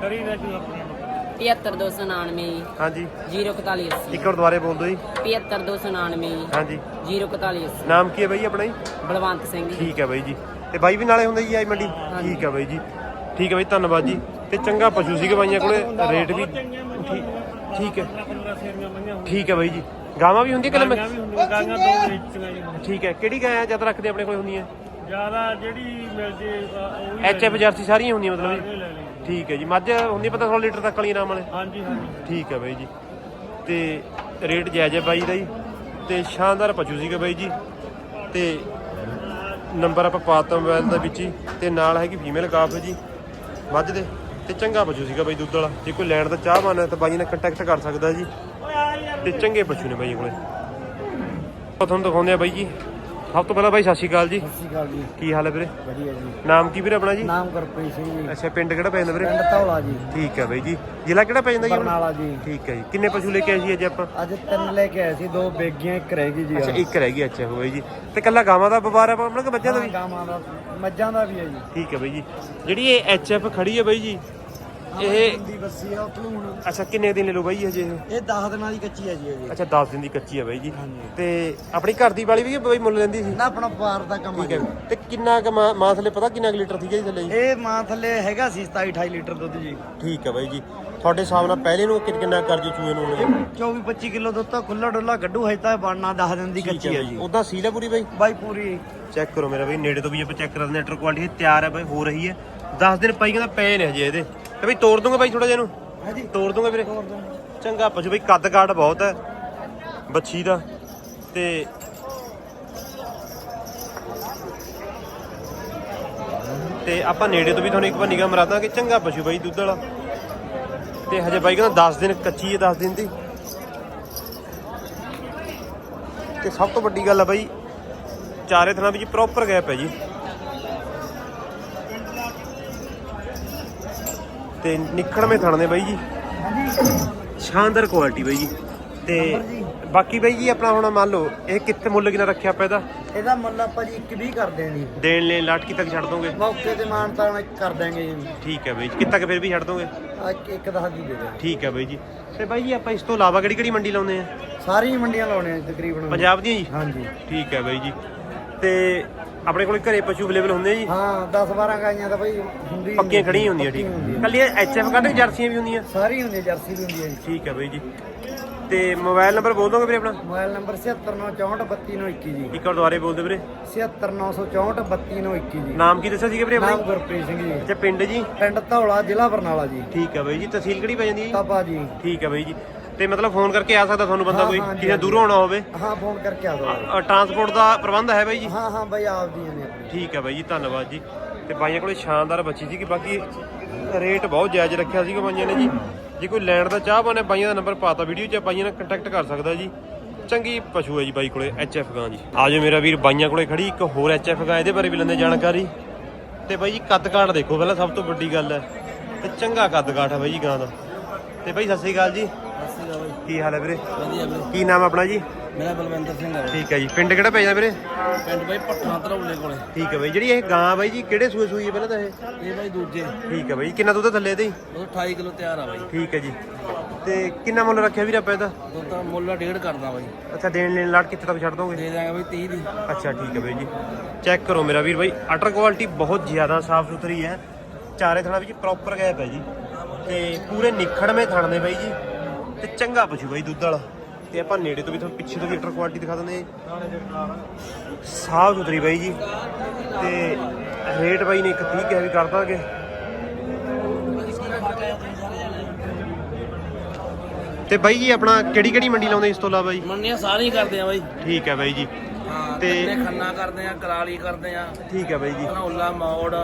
ਕਰੀ ਨਾ ਤੂੰ ਆਪਣੇ। 75299 ਹਾਂਜੀ। 04180 ਇੱਕ ਵਾਰ ਦੁਬਾਰੇ ਬੋਲ ਦਿਓ ਜੀ 75299 ਹਾਂਜੀ। 04180 ਨਾਮ ਕੀ ਹੈ ਬਾਈ ਆਪਣਾ ਜੀ? ਬਲਵੰਤ ਸਿੰਘ ਜੀ। ਠੀਕ ਹੈ ਬਾਈ ਜੀ। ਤੇ ਬਾਈ ਵੀ ਨਾਲੇ ਹੁੰਦਾ ਜੀ ਆਈ ਮੰਡੀ? ਠੀਕ ਹੈ ਬਾਈ ਜੀ। ਠੀਕ ਹੈ ਬਾਈ ਧੰਨਵਾਦ ਜੀ। ਤੇ ਚੰਗਾ ਪਸ਼ੂ ਸੀਗੇ ਬਾਈਆਂ ਕੋਲੇ ਰੇਟ ਵੀ ਠੀਕ- ਠੀਕ ਹੈ। 15 ਸੇਰੀਆਂ ਮੰਗੀਆਂ ਠੀਕ ਹੈ ਬਾਈ ਜੀ। ਗਾਵਾਂ ਵੀ ਹੁੰਦੀਆਂ ਦੋ ਵੇਚੀਆਂ ਜੀ। ਠੀਕ ਹੈ। ਕਿਹੜੀ ਗਾਂ ਜ਼ਿਆਦਾ ਰੱਖਦੇ ਆਪਣੇ ਕੋਲ ਹੁੰਦੀਆਂ? ਜ਼ਿਆਦਾ ਜਿਹੜੀ ਮਿਲ ਜੇ ਐਚ ਐਫ ਜਰਸੀ ਸਾਰੀਆਂ ਹੁੰਦੀਆਂ ਮਤਲਬ ਠੀਕ ਹੈ ਜੀ। ਮੱਝ ਹੁੰਦੀ ਪਤਾ 100 ਲੀਟਰ ਤੱਕ ਵਾਲੀ ਆਰਾਮ ਵਾਲੇ? ਹਾਂਜੀ ਹਾਂਜੀ। ਠੀਕ ਹੈ ਬਾਈ ਜੀ। ਤੇ ਰੇਟ ਜਾਇਜ਼ ਹੈ ਬਾਈ ਦਾ ਜੀ। ਤੇ ਸ਼ਾਨਦਾਰ ਪਸ਼ੂ ਸੀਗਾ ਬਾਈ ਜੀ। ਤੇ ਨੰਬਰ ਆਪਾਂ ਪਾਤਾ ਮੋਬਾਈਲ ਦਾ ਵਿੱਚ ਹੀ। ਤੇ ਨਾਲ ਹੈਗੀ ਫੀਮੇਲ ਕਾਫ ਜੀ। ਮੱਝ ਦੇ। ਤੇ ਚੰਗਾ ਪਸ਼ੂ ਸੀਗਾ ਬਾਈ ਦੁੱਧ ਵਾਲਾ। ਜੇ ਕੋਈ ਲੈਣ ਦਾ ਚਾਹ ਹੈ ਤਾਂ ਬਾਈ ਨਾਲ ਕੰਟੈਕਟ ਕਰ ਸਕਦਾ ਜੀ। ਤੇ ਚੰਗੇ ਪਸ਼ੂ ਨੇ ਬਾਈ ਕੋਲੇ। ਤੁਹਾਨੂੰ ਦਿਖਾਉਂਦੇ ਆ ਬਾਈ ਜੀ। ਸਭ ਤੋਂ ਪਹਿਲਾਂ ਬਾਈ ਸਤਿ ਸ਼੍ਰੀ ਅਕਾਲ ਜੀ। ਸਤਿ ਸ਼੍ਰੀ ਅਕਾਲ ਜੀ। ਕੀ ਹਾਲ ਹੈ ਵੀਰੇ? ਵਧੀਆ ਜੀ। ਨਾਮ ਕੀ ਵੀਰੇ ਆਪਣਾ ਜੀ? ਨਾਮ ਗੁਰਪ੍ਰੀਤ ਸਿੰਘ ਜੀ। ਅੱਛਾ ਪਿੰਡ ਕਿਹੜਾ ਪੈ ਜਾਂਦਾ ਵੀਰੇ? ਪਿੰਡ ਧੌਲਾ ਜੀ। ਠੀਕ ਹੈ ਬਾਈ ਜੀ। ਜ਼ਿਲ੍ਹਾ ਕਿਹੜਾ ਪੈ ਜਾਂਦਾ ਜੀ? ਬਰਨਾਲਾ ਜੀ। ਠੀਕ ਹੈ ਜੀ। ਕਿੰਨੇ ਪਸ਼ੂ ਲੈ ਕੇ ਆਏ ਸੀ ਅੱਜ ਆਪਾਂ? ਅੱਜ ਤਿੰਨ ਲੈ ਕੇ ਆਏ ਸੀ ਦੋ ਬੇਗੀਆਂ ਇੱਕ ਰਹਿ ਗਈ ਜੀ ਅੱਛਾ ਇੱਕ ਰਹਿ ਗਈ ਅੱਛਾ ਹੋਏ ਜੀ। ਤੇ ਕੱਲਾ ਗਾਵਾਂ ਦਾ ਵਪਾਰ ਆ ਆਪਣਾ ਕਿ ਬੱਚਿਆਂ ਦਾ ਵੀ? ਗਾਵਾਂ ਦਾ ਮੱਝਾਂ ਦਾ ਵੀ ਹੈ ਜੀ। ਠੀਕ ਹੈ ਬਾਈ ਜੀ। ਜਿਹੜੀ ਇਹ ਐਚਐਫ ਖੜੀ ਹੈ ਬਾਈ ਜੀ ਇਹ ਦੀ ਬੱਸੀ ਆ ਹੁਣ ਅੱਛਾ ਕਿੰਨੇ ਦਿਨ ਲੈ ਲਓ ਬਾਈ ਹਜੇ? ਇਹ ਇਹ 10 ਦਿਨਾਂ ਦੀ ਕੱਚੀ ਹੈ ਜੀ ਅਜੇ ਅੱਛਾ 10 ਦਿਨ ਦੀ ਕੱਚੀ ਹੈ ਬਾਈ ਜੀ। ਹਾਂਜੀ। ਤੇ ਆਪਣੀ ਘਰ ਦੀ ਵਾਲੀ ਵੀ ਕਿ ਬਾਈ ਮੁੱਲ ਲੈਂਦੀ ਸੀ? ਨਾ ਆਪਣਾ ਵਪਾਰ ਦਾ ਕੰਮ ਠੀਕ ਹੈ। ਤੇ ਕਿੰਨਾ ਕੁ ਮਾਂ ਥੱਲੇ ਪਤਾ ਕਿੰਨਾ ਕੁ ਲੀਟਰ ਸੀਗਾ ਜੀ ਥੱਲੇ ਜੀ? ਇਹ ਮਾਂ ਥੱਲੇ ਹੈਗਾ ਸੀ 27 28 ਲੀਟਰ ਦੁੱਧ ਜੀ। ਠੀਕ ਹੈ ਬਾਈ ਜੀ। ਤੁਹਾਡੇ ਹਿਸਾਬ ਨਾਲ ਪਹਿਲੇ ਨੂੰ ਕਿ- ਕਿੰਨਾ ਕਰ ਜੀ ਚੂਹੇ ਨੂੰ ਹੁਣ 24 25 ਕਿਲੋ ਦੁੱਧ ਤਾਂ ਖੁੱਲਾ ਡੁੱਲਾ ਗੱਡੂ ਹੈ ਤਾਂ ਬਣਨਾ 10 ਦਿਨ ਦੀ ਕੱਚੀ ਹੈ ਜੀ। ਉਦਾਂ ਸੀਲ ਹੈ ਪੂਰੀ ਬਾਈ? ਬਾਈ ਪੂਰੀ। ਚੈੱਕ ਕਰੋ ਮੇਰਾ ਬਈ ਨੇੜੇ ਤੋਂ ਵੀ ਆਪਾਂ ਚੈੱਕ ਕਰਦੇ ਹਾਂ ਕੁਆਲਿਟੀ ਤਿਆਰ ਹੈ ਬਈ ਹੋ ਰਹੀ ਹੈ 10 ਦਿਨ ਪਾਈ ਕਹਿੰਦਾ ਪਏ ਨੇ ਹਜੇ ਇਹਦੇ। ਤੇ ਬਈ ਤੋੜ ਦੂੰਗਾ ਬਾਈ ਥੋੜਾ ਜਿਹਾ ਇਹਨੂੰ। ਹਾਂਜੀ। ਤੋੜ ਦੂੰਗਾ ਵੀਰੇ। ਚੰਗਾ ਪਸ਼ੂ ਬਈ ਕੱਦ ਕਾਠ ਬਹੁਤ ਹੈ ਬੱਚੀ ਦਾ। ਤੇ ਤੇ ਆਪਾਂ ਨੇੜੇ ਤੋਂ ਵੀ ਤੁਹਾਨੂੰ ਇੱਕ ਵਾਰ ਨਿਗਾਹ ਮਰਾ ਦਾਂਗੇ ਚੰਗਾ ਪਸ਼ੂ ਬਾਈ ਦੁੱਧ ਵਾਲਾ। ਤੇ ਹਜੇ ਬਾਈ ਕਹਿੰਦਾ 10 ਦਿਨ ਕੱਚੀ ਹੈ 10 ਦਿਨ ਦੀ। ਤੇ ਸਭ ਤੋਂ ਵੱਡੀ ਗੱਲ ਆ ਬਾਈ ਚਾਰੇ ਥਣਾ ਵਿੱਚ ਪ੍ਰੋਪਰ ਗੈਪ ਹੈ ਜੀ। ਤੇ ਨਿਖੜਵੇਂ ਥਣ ਨੇ ਬਾਈ ਜੀ। ਸ਼ਾਨਦਾਰ ਕੁਆਲਿਟੀ ਬਾਈ ਜੀ। ਤੇ ਬਾਕੀ ਬਾਈ ਜੀ ਆਪਣਾ ਹੁਣ ਮੰਨ ਲਓ ਇਹ ਕਿੱਥੇ ਮੁੱਲ ਕਿੰਨਾ ਰੱਖਿਆ ਆਪਾਂ ਇਹਦਾ? ਇਹਦਾ ਮੁੱਲ ਆਪਾਂ ਜੀ 1 20 ਕਰਦੇ ਆਂ ਜੀ। ਦੇਣ ਲੈਣ ਲਾਟਕੀ ਤੱਕ ਛੱਡ ਦੋਗੇ? ਮੌਕੇ ਤੇ ਮਾਨ ਤਾਂ ਕਰ ਦਾਂਗੇ ਜੀ। ਠੀਕ ਹੈ ਬਾਈ ਜੀ। ਕਿੱਥੇ ਤੱਕ ਫਿਰ ਵੀ ਛੱਡ ਦੋਗੇ? ਇੱਕ ਦਸ ਦੀ ਦੇ ਦੇ ਠੀਕ ਹੈ ਬਾਈ ਜੀ। ਤੇ ਬਾਈ ਜੀ ਆਪਾਂ ਇਸ ਤੋਂ ਇਲਾਵਾ ਕਿਹੜੀ ਕਿਹੜੀ ਮੰਡੀ ਲਾਉਂਦੇ ਆ? ਸਾਰੀਆਂ ਮੰਡੀਆਂ ਲਾਉਣੇ ਆ ਤਕਰੀਬਨ। ਪੰਜਾਬ ਦੀਆਂ ਜੀ? ਹਾਂਜੀ। ਠੀਕ ਹੈ ਬਾਈ ਜੀ। ਤੇ ਆਪਣੇ ਕੋਲ ਘਰੇ ਪਸ਼ੂ ਅਵੇਲੇਬਲ ਹੁੰਦੇ ਆ ਜੀ? ਹਾਂ 10 12 ਗਾਈਆਂ ਤਾਂ ਬਈ ਹੁੰਦੀ ਪੱਕੀਆਂ ਖੜੀਆਂ ਹੁੰਦੀਆਂ ਠੀਕ। ਕੱਲੀਆਂ ਐਚਐਫ ਕੱਢ ਕੇ ਜਰਸੀਆਂ ਵੀ ਹੁੰਦੀਆਂ? ਸਾਰੀ ਹੁੰਦੀ ਜਰਸੀ ਵੀ ਹੁੰਦੀ ਹੈ ਜੀ। ਠੀਕ ਹੈ ਬਾਈ ਜੀ। ਤੇ ਮੋਬਾਈਲ ਨੰਬਰ ਬੋਲ ਦੋਗੇ ਵੀਰੇ ਆਪਣਾ? ਮੋਬਾਈਲ ਨੰਬਰ 769643221 ਜੀ। ਇੱਕ ਵਾਰ ਦੁਬਾਰੇ ਬੋਲ ਦਿਓ ਵੀਰੇ 769643221 ਜੀ। ਨਾਮ ਕੀ ਦੱਸਿਆ ਸੀਗਾ ਵੀਰੇ ਨਾਮ ਆਪਣਾ ਗੁਰਪ੍ਰੀਤ ਸਿੰਘ ਜੀ। ਅੱਛਾ ਪਿੰਡ ਜੀ? ਪਿੰਡ ਧੌਲਾ ਜ਼ਿਲ੍ਹਾ ਬਰਨਾਲਾ ਜੀ। ਠੀਕ ਹੈ ਬਾਈ ਜੀ ਤਹਿਸੀਲ ਕਿਹੜੀ ਪੈ ਜਾਂਦੀ ਹੈ ਜੀ? ਤਾਬਾ ਜੀ। ਠੀਕ ਹੈ ਬਾਈ ਜੀ। ਤੇ ਮਤਲਬ ਫੋਨ ਕਰਕੇ ਆ ਸਕਦਾ ਤੁਹਾਨੂੰ ਬੰਦਾ ਹਾਂ, ਕੋਈ ਹਾਂ ਜੀ, ਕਿਸੇ ਹਾਂ। ਦੂਰੋਂ ਆਉਣਾ ਹੋਵੇ। ਹਾਂ ਫੋਨ ਕਰਕੇ ਆ ਦੋ ਟਰਾਂਸਪੋਰਟ ਦਾ ਪ੍ਰਬੰਧ ਹੈ ਬਾਈ ਜੀ? ਹਾਂ ਹਾਂ ਬਈ ਆਪਦੀਆਂ ਨੇ ਆਪਣੀ। ਠੀਕ ਹੈ ਬਾਈ ਜੀ ਧੰਨਵਾਦ ਜੀ। ਤੇ ਬਾਈਆਂ ਕੋਲੇ ਸ਼ਾਨਦਾਰ ਬੱਚੀ ਸੀ ਕਿ ਬਾਕੀ ਰੇਟ ਬਹੁਤ ਜਾਇਜ਼ ਰੱਖਿਆ ਸੀਗਾ ਬਾਈਆਂ ਨੇ ਜੀ। ਜੇ ਕੋਈ ਲੈਣ ਦਾ ਚਾਹ ਪਾਣੇ ਬਾਈਆਂ ਦਾ ਨੰਬਰ ਪਾਤਾ ਵੀਡੀਓ 'ਚ ਬਾਈਆਂ ਨਾਲ ਕੰਟੈਕਟ ਕਰ ਸਕਦਾ ਜੀ। ਚੰਗੀ ਪਸ਼ੂ ਹੈ ਜੀ ਬਾਈ ਕੋਲੇ ਐਫ ਗਾਂ ਜੀ। ਆਜੋ ਮੇਰਾ ਵੀਰ ਬਾਈਆਂ ਕੋਲੇ ਖੜੀ ਇੱਕ ਹੋਰ ਐਫ ਗਾਂ ਇਹਦੇ ਬਾਰੇ ਵੀ ਲੈਂਦੇ ਜਾਣਕਾਰੀ। ਤੇ ਬਾਈ ਜੀ ਕੱਦ ਕਾਠ ਦੇਖੋ ਪਹਿਲਾਂ ਸਭ ਤੋਂ ਵੱਡੀ ਗੱਲ ਹੈ। ਤੇ ਚੰਗਾ ਕੱਦ ਕਾਠ ਹੈ ਬਾਈ ਜੀ ਗਾਂ ਦਾ। ਤੇ ਬਾਈ ਸਤਿ ਸ੍ਰੀ ਅਕਾਲ ਜੀ। ਕੀ ਹਾਲ ਹੈ ਵੀਰੇ? ਵਧੀਆ ਵੀਰੇ। ਕੀ ਨਾਮ ਆਪਣਾ ਜੀ? ਮੇਰਾ ਬਲਵਿੰਦਰ ਸਿੰਘ ਹੈ ਠੀਕ ਹੈ ਜੀ। ਪਿੰਡ ਕਿਹੜਾ ਪੈ ਜਾਂਦਾ ਵੀਰੇ? ਪਿੰਡ ਬਈ ਪੱਠਾ ਧਰੌਲੇ ਕੋਲੇ। ਠੀਕ ਹੈ ਬਾਈ। ਜਿਹੜੀ ਇਹ ਗਾਂ ਬਾਈ ਜੀ ਕਿਹੜੇ ਸੂਏ ਸੂਈ ਹੈ ਪਹਿਲਾਂ ਤਾਂ ਇਹ? ਇਹ ਬਈ ਦੂਜੇ। ਠੀਕ ਹੈ ਬਾਈ। ਕਿੰਨਾ ਦੁੱਧ ਥੱਲੇ ਇਹਦੇ ਉਹ 28 ਕਿਲੋ ਤਿਆਰ ਆ ਬਈ। ਠੀਕ ਹੈ ਜੀ। ਤੇ ਕਿੰਨਾ ਮੁੱਲ ਰੱਖਿਆ ਵੀਰ ਆਪਾਂ ਇਹਦਾ ਦੁੱਧ ਦਾ ਮੁੱਲ ਡੇਢ ਕਰਦਾ ਬਈ। ਅੱਛਾ ਦੇਣ ਲੈਣ ਲਾਟ ਕਿੱਥੇ ਤੱਕ ਛੱਡ ਦੋਗੇ? ਦੇ ਦਾਂਗੇ ਬਈ 30 ਦੀ। ਅੱਛਾ ਠੀਕ ਹੈ ਬਾਈ ਜੀ। ਚੈੱਕ ਕਰੋ ਮੇਰਾ ਵੀਰ ਬਾਈ। ਅਟਰ ਕੁਆਲਿਟੀ ਬਹੁਤ ਜ਼ਿਆਦਾ ਸਾਫ਼ ਸੁਥਰੀ ਹੈ। ਚਾਰੇ ਥਣਾ ਵਿੱਚ ਪ੍ਰੋਪਰ ਗੈਪ ਹੈ ਜੀ। ਤੇ ਪੂਰੇ ਨਿਖੜਵੇਂ ਥਣ ਨੇ ਬਾਈ ਜੀ। ਤੇ ਚੰਗਾ ਪਸ਼ੂ ਬਾਈ ਦੁੱਧ ਵਾਲਾ। ਤੇ ਆਪਾਂ ਨੇੜੇ ਤੋਂ ਵੀ ਤੁਹਾਨੂੰ ਪਿੱਛੇ ਤੋਂ ਵੀ ਅਟਰ ਕੁਆਲਿਟੀ ਦਿਖਾ ਦਿੰਦੇ ਸਾਫ਼ ਸੁਥਰੀ ਬਾਈ ਜੀ। ਤੇ ਰੇਟ ਬਾਈ ਨੇ ਇੱਕ 30 ਕਿਹਾ ਵੀ ਕਰ ਦਾਂਗੇ। ਤੇ ਬਾਈ ਜੀ ਆਪਣਾ ਕਿਹੜੀ ਕਿਹੜੀ ਮੰਡੀ ਲਾਉਂਦੇ ਇਸ ਤੋਂ ਇਲਾਵਾ ਜੀ ਮੰਡੀਆਂ ਸਾਰੀਆਂ ਕਰਦੇ ਆ ਬਈ। ਠੀਕ ਹੈ ਬਾਈ ਜੀ। ਹਾਂ ਤੇ- ਤੇ ਖੰਨਾ ਕਰਦੇ ਆ ਕਰਾਲੀ ਕਰਦੇ ਆ। ਠੀਕ ਹੈ ਬਾਈ ਜੀ। ਧਨੌਲਾ ਮੌੜ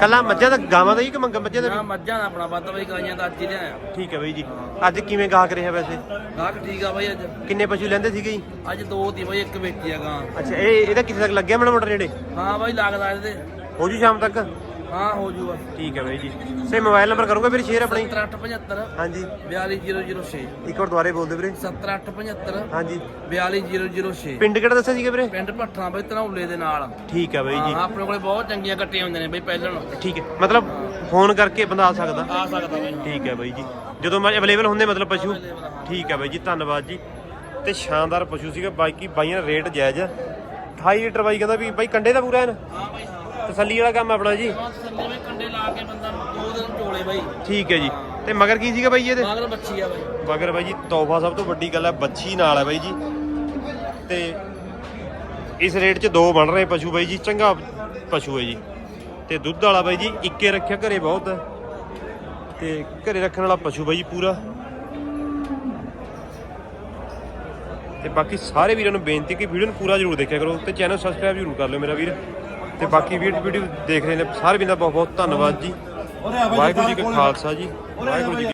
ਕੱਲਾ ਮੱਝਾਂ ਦਾ ਗਾਵਾਂ ਦਾ ਹੀ ਕਿ ਮੰਗਾ ਮੱਝਾਂ ਦਾ ਨਾ ਵੀ? ਮੱਝਾਂ ਦਾ ਆਪਣਾ ਵੱਧ ਬਈ ਗਾਈਆਂ ਦਾ ਅੱਜ ਹੀ ਲਿਆਇਆ। ਠੀਕ ਹੈ ਬਾਈ ਜੀ। ਅੱਜ ਕਿਵੇਂ ਗਾਹਕ ਰਿਹਾ ਵੈਸੇ? ਗਾਹਕ ਠੀਕ ਆ ਬਈ ਅੱਜ। ਕਿੰਨੇ ਪਸ਼ੂ ਲੈਂਦੇ ਸੀਗੇ ਜੀ? ਅੱਜ ਦੋ ਤੀ ਬਈ ਇੱਕ ਵੇਚੀ ਆ ਗਾਂ। ਅੱਛਾ ਇਹ ਇਹਦਾ ਕਿੱਥੇ ਤੱਕ ਲੱਗਿਆ ਮਾੜਾ ਮੋਟਾ ਨੇੜੇ? ਹਾਂ ਬਈ ਲੱਗਦਾ ਇਹਦੇ। ਹੋ ਜੂ ਸ਼ਾਮ ਤੱਕ? ਹਾਂ ਹੋ ਜੂਗਾ ਠੀਕ ਹੈ ਬਾਈ ਜੀ। ਸੇ ਮੋਬਾਈਲ ਨੰਬਰ ਕਰੋਗੇ ਫਿਰ ਸ਼ੇਅਰ ਆਪਣੀ? 7875 ਹਾਂਜੀ। 42006 ਇੱਕ ਵਾਰ ਦੁਬਾਰੇ ਬੋਲ ਦਿਓ ਵੀਰੇ 7875 ਹਾਂਜੀ। 42006 ਪਿੰਡ ਕਿਹੜਾ ਦੱਸਿਆ ਸੀਗਾ ਵੀਰੇ? ਪਿੰਡ ਭੱਠਾ ਬਈ ਧਨੌਲੇ ਦੇ ਨਾਲ। ਠੀਕ ਹੈ ਬਾਈ ਹਾਂ ਜੀ ਆਪਣੇ ਕੋਲੇ ਬਹੁਤ ਚੰਗੀਆਂ ਕੱਟੀਆਂ ਹੁੰਦੀਆਂ ਨੇ ਬਈ ਪਹਿਲਣ। ਠੀਕ ਹੈ। ਮਤਲਬ ਫੋਨ ਕਰਕੇ ਬੰਦਾ ਆ ਸਕਦਾ। ਆ ਸਕਦਾ ਬਈ। ਹਾਂ ਠੀਕ ਹੈ ਬਾਈ ਜੀ। ਜਦੋਂ ਮੈਂ ਅਵੇਲੇਬਲ ਹੁੰਦੇ ਮਤਲਬ ਪਸ਼ੂ। ਠੀਕ ਹੈ ਬਾਈ ਜੀ ਧੰਨਵਾਦ ਜੀ। ਤੇ ਸ਼ਾਨਦਾਰ ਪਸ਼ੂ ਸੀਗਾ ਬਾਕੀ ਬਾਈਆਂ ਰੇਟ ਜਾਇਜ਼ ਆ। 28 ਲੀਟਰ ਬਾਈ ਕਹਿੰਦਾ ਵੀ ਬਾਈ ਕੰਡੇ ਦਾ ਪੂਰਾ ਹੈ ਨਾ? ਹਾਂ ਬਈ ਹਾਂ। ਤਸੱਲੀ ਵਾਲਾ ਕੰਮ ਆਪਣਾ ਜੀ? ਬਸ ਥੱਲੇ ਵੀ ਕੰਡੇ ਲਾ ਕੇ ਬੰਦਾ ਦੋ ਦਿਨ ਝੋਲੇ ਬਈ। ਠੀਕ ਹੈ ਜੀ। ਤੇ ਮਗਰ ਕੀ ਸੀਗਾ ਬਾਈ ਇਹਦੇ? ਮਗਰ ਬੱਚੀ ਆ ਬਈ। ਮਗਰ ਬਾਈ ਜੀ ਤੋਹਫਾ ਸਭ ਤੋਂ ਵੱਡੀ ਗੱਲ ਹੈ ਬੱਚੀ ਨਾਲ ਹੈ ਬਾਈ ਜੀ। ਤੇ ਇਸ ਰੇਟ 'ਚ ਦੋ ਬਣ ਰਹੇ ਪਸ਼ੂ ਬਾਈ ਜੀ ਚੰਗਾ ਪਸ਼ੂ ਹੈ ਜੀ। ਤੇ ਦੁੱਧ ਵਾਲਾ ਬਾਈ ਜੀ ਇੱਕੇ ਰੱਖਿਆ ਘਰੇ ਬਹੁਤ। ਹੈ ਤੇ ਘਰੇ ਰੱਖਣ ਵਾਲਾ ਪਸ਼ੂ ਬਾਈ ਜੀ ਪੂਰਾ। ਤੇ ਬਾਕੀ ਸਾਰੇ ਵੀਰਾਂ ਨੂੰ ਬੇਨਤੀ ਕਿ ਵੀਡੀਓ ਨੂੰ ਪੂਰਾ ਜ਼ਰੂਰ ਦੇਖਿਆ ਕਰੋ ਤੇ ਚੈਨਲ ਸਬਸਕ੍ਰਾਈਬ ਜ਼ਰੂਰ ਕਰ ਲਿਓ ਮੇਰਾ ਵੀਰ। ਤੇ ਬਾਕੀ ਵੀਡੀਓ ਵੀਡੀਓ ਦੇਖ ਰਹੇ ਨੇ ਸਾਰੇ ਵੀਰਾਂ ਦਾ ਬਹੁਤ ਬਹੁਤ ਧੰਨਵਾਦ ਜੀ। ਵਾਹਿਗੁਰੂ ਜੀ ਕਾ ਖਾਲਸਾ ਜੀ। ਵਾਹਿਗੁਰੂ ਜੀ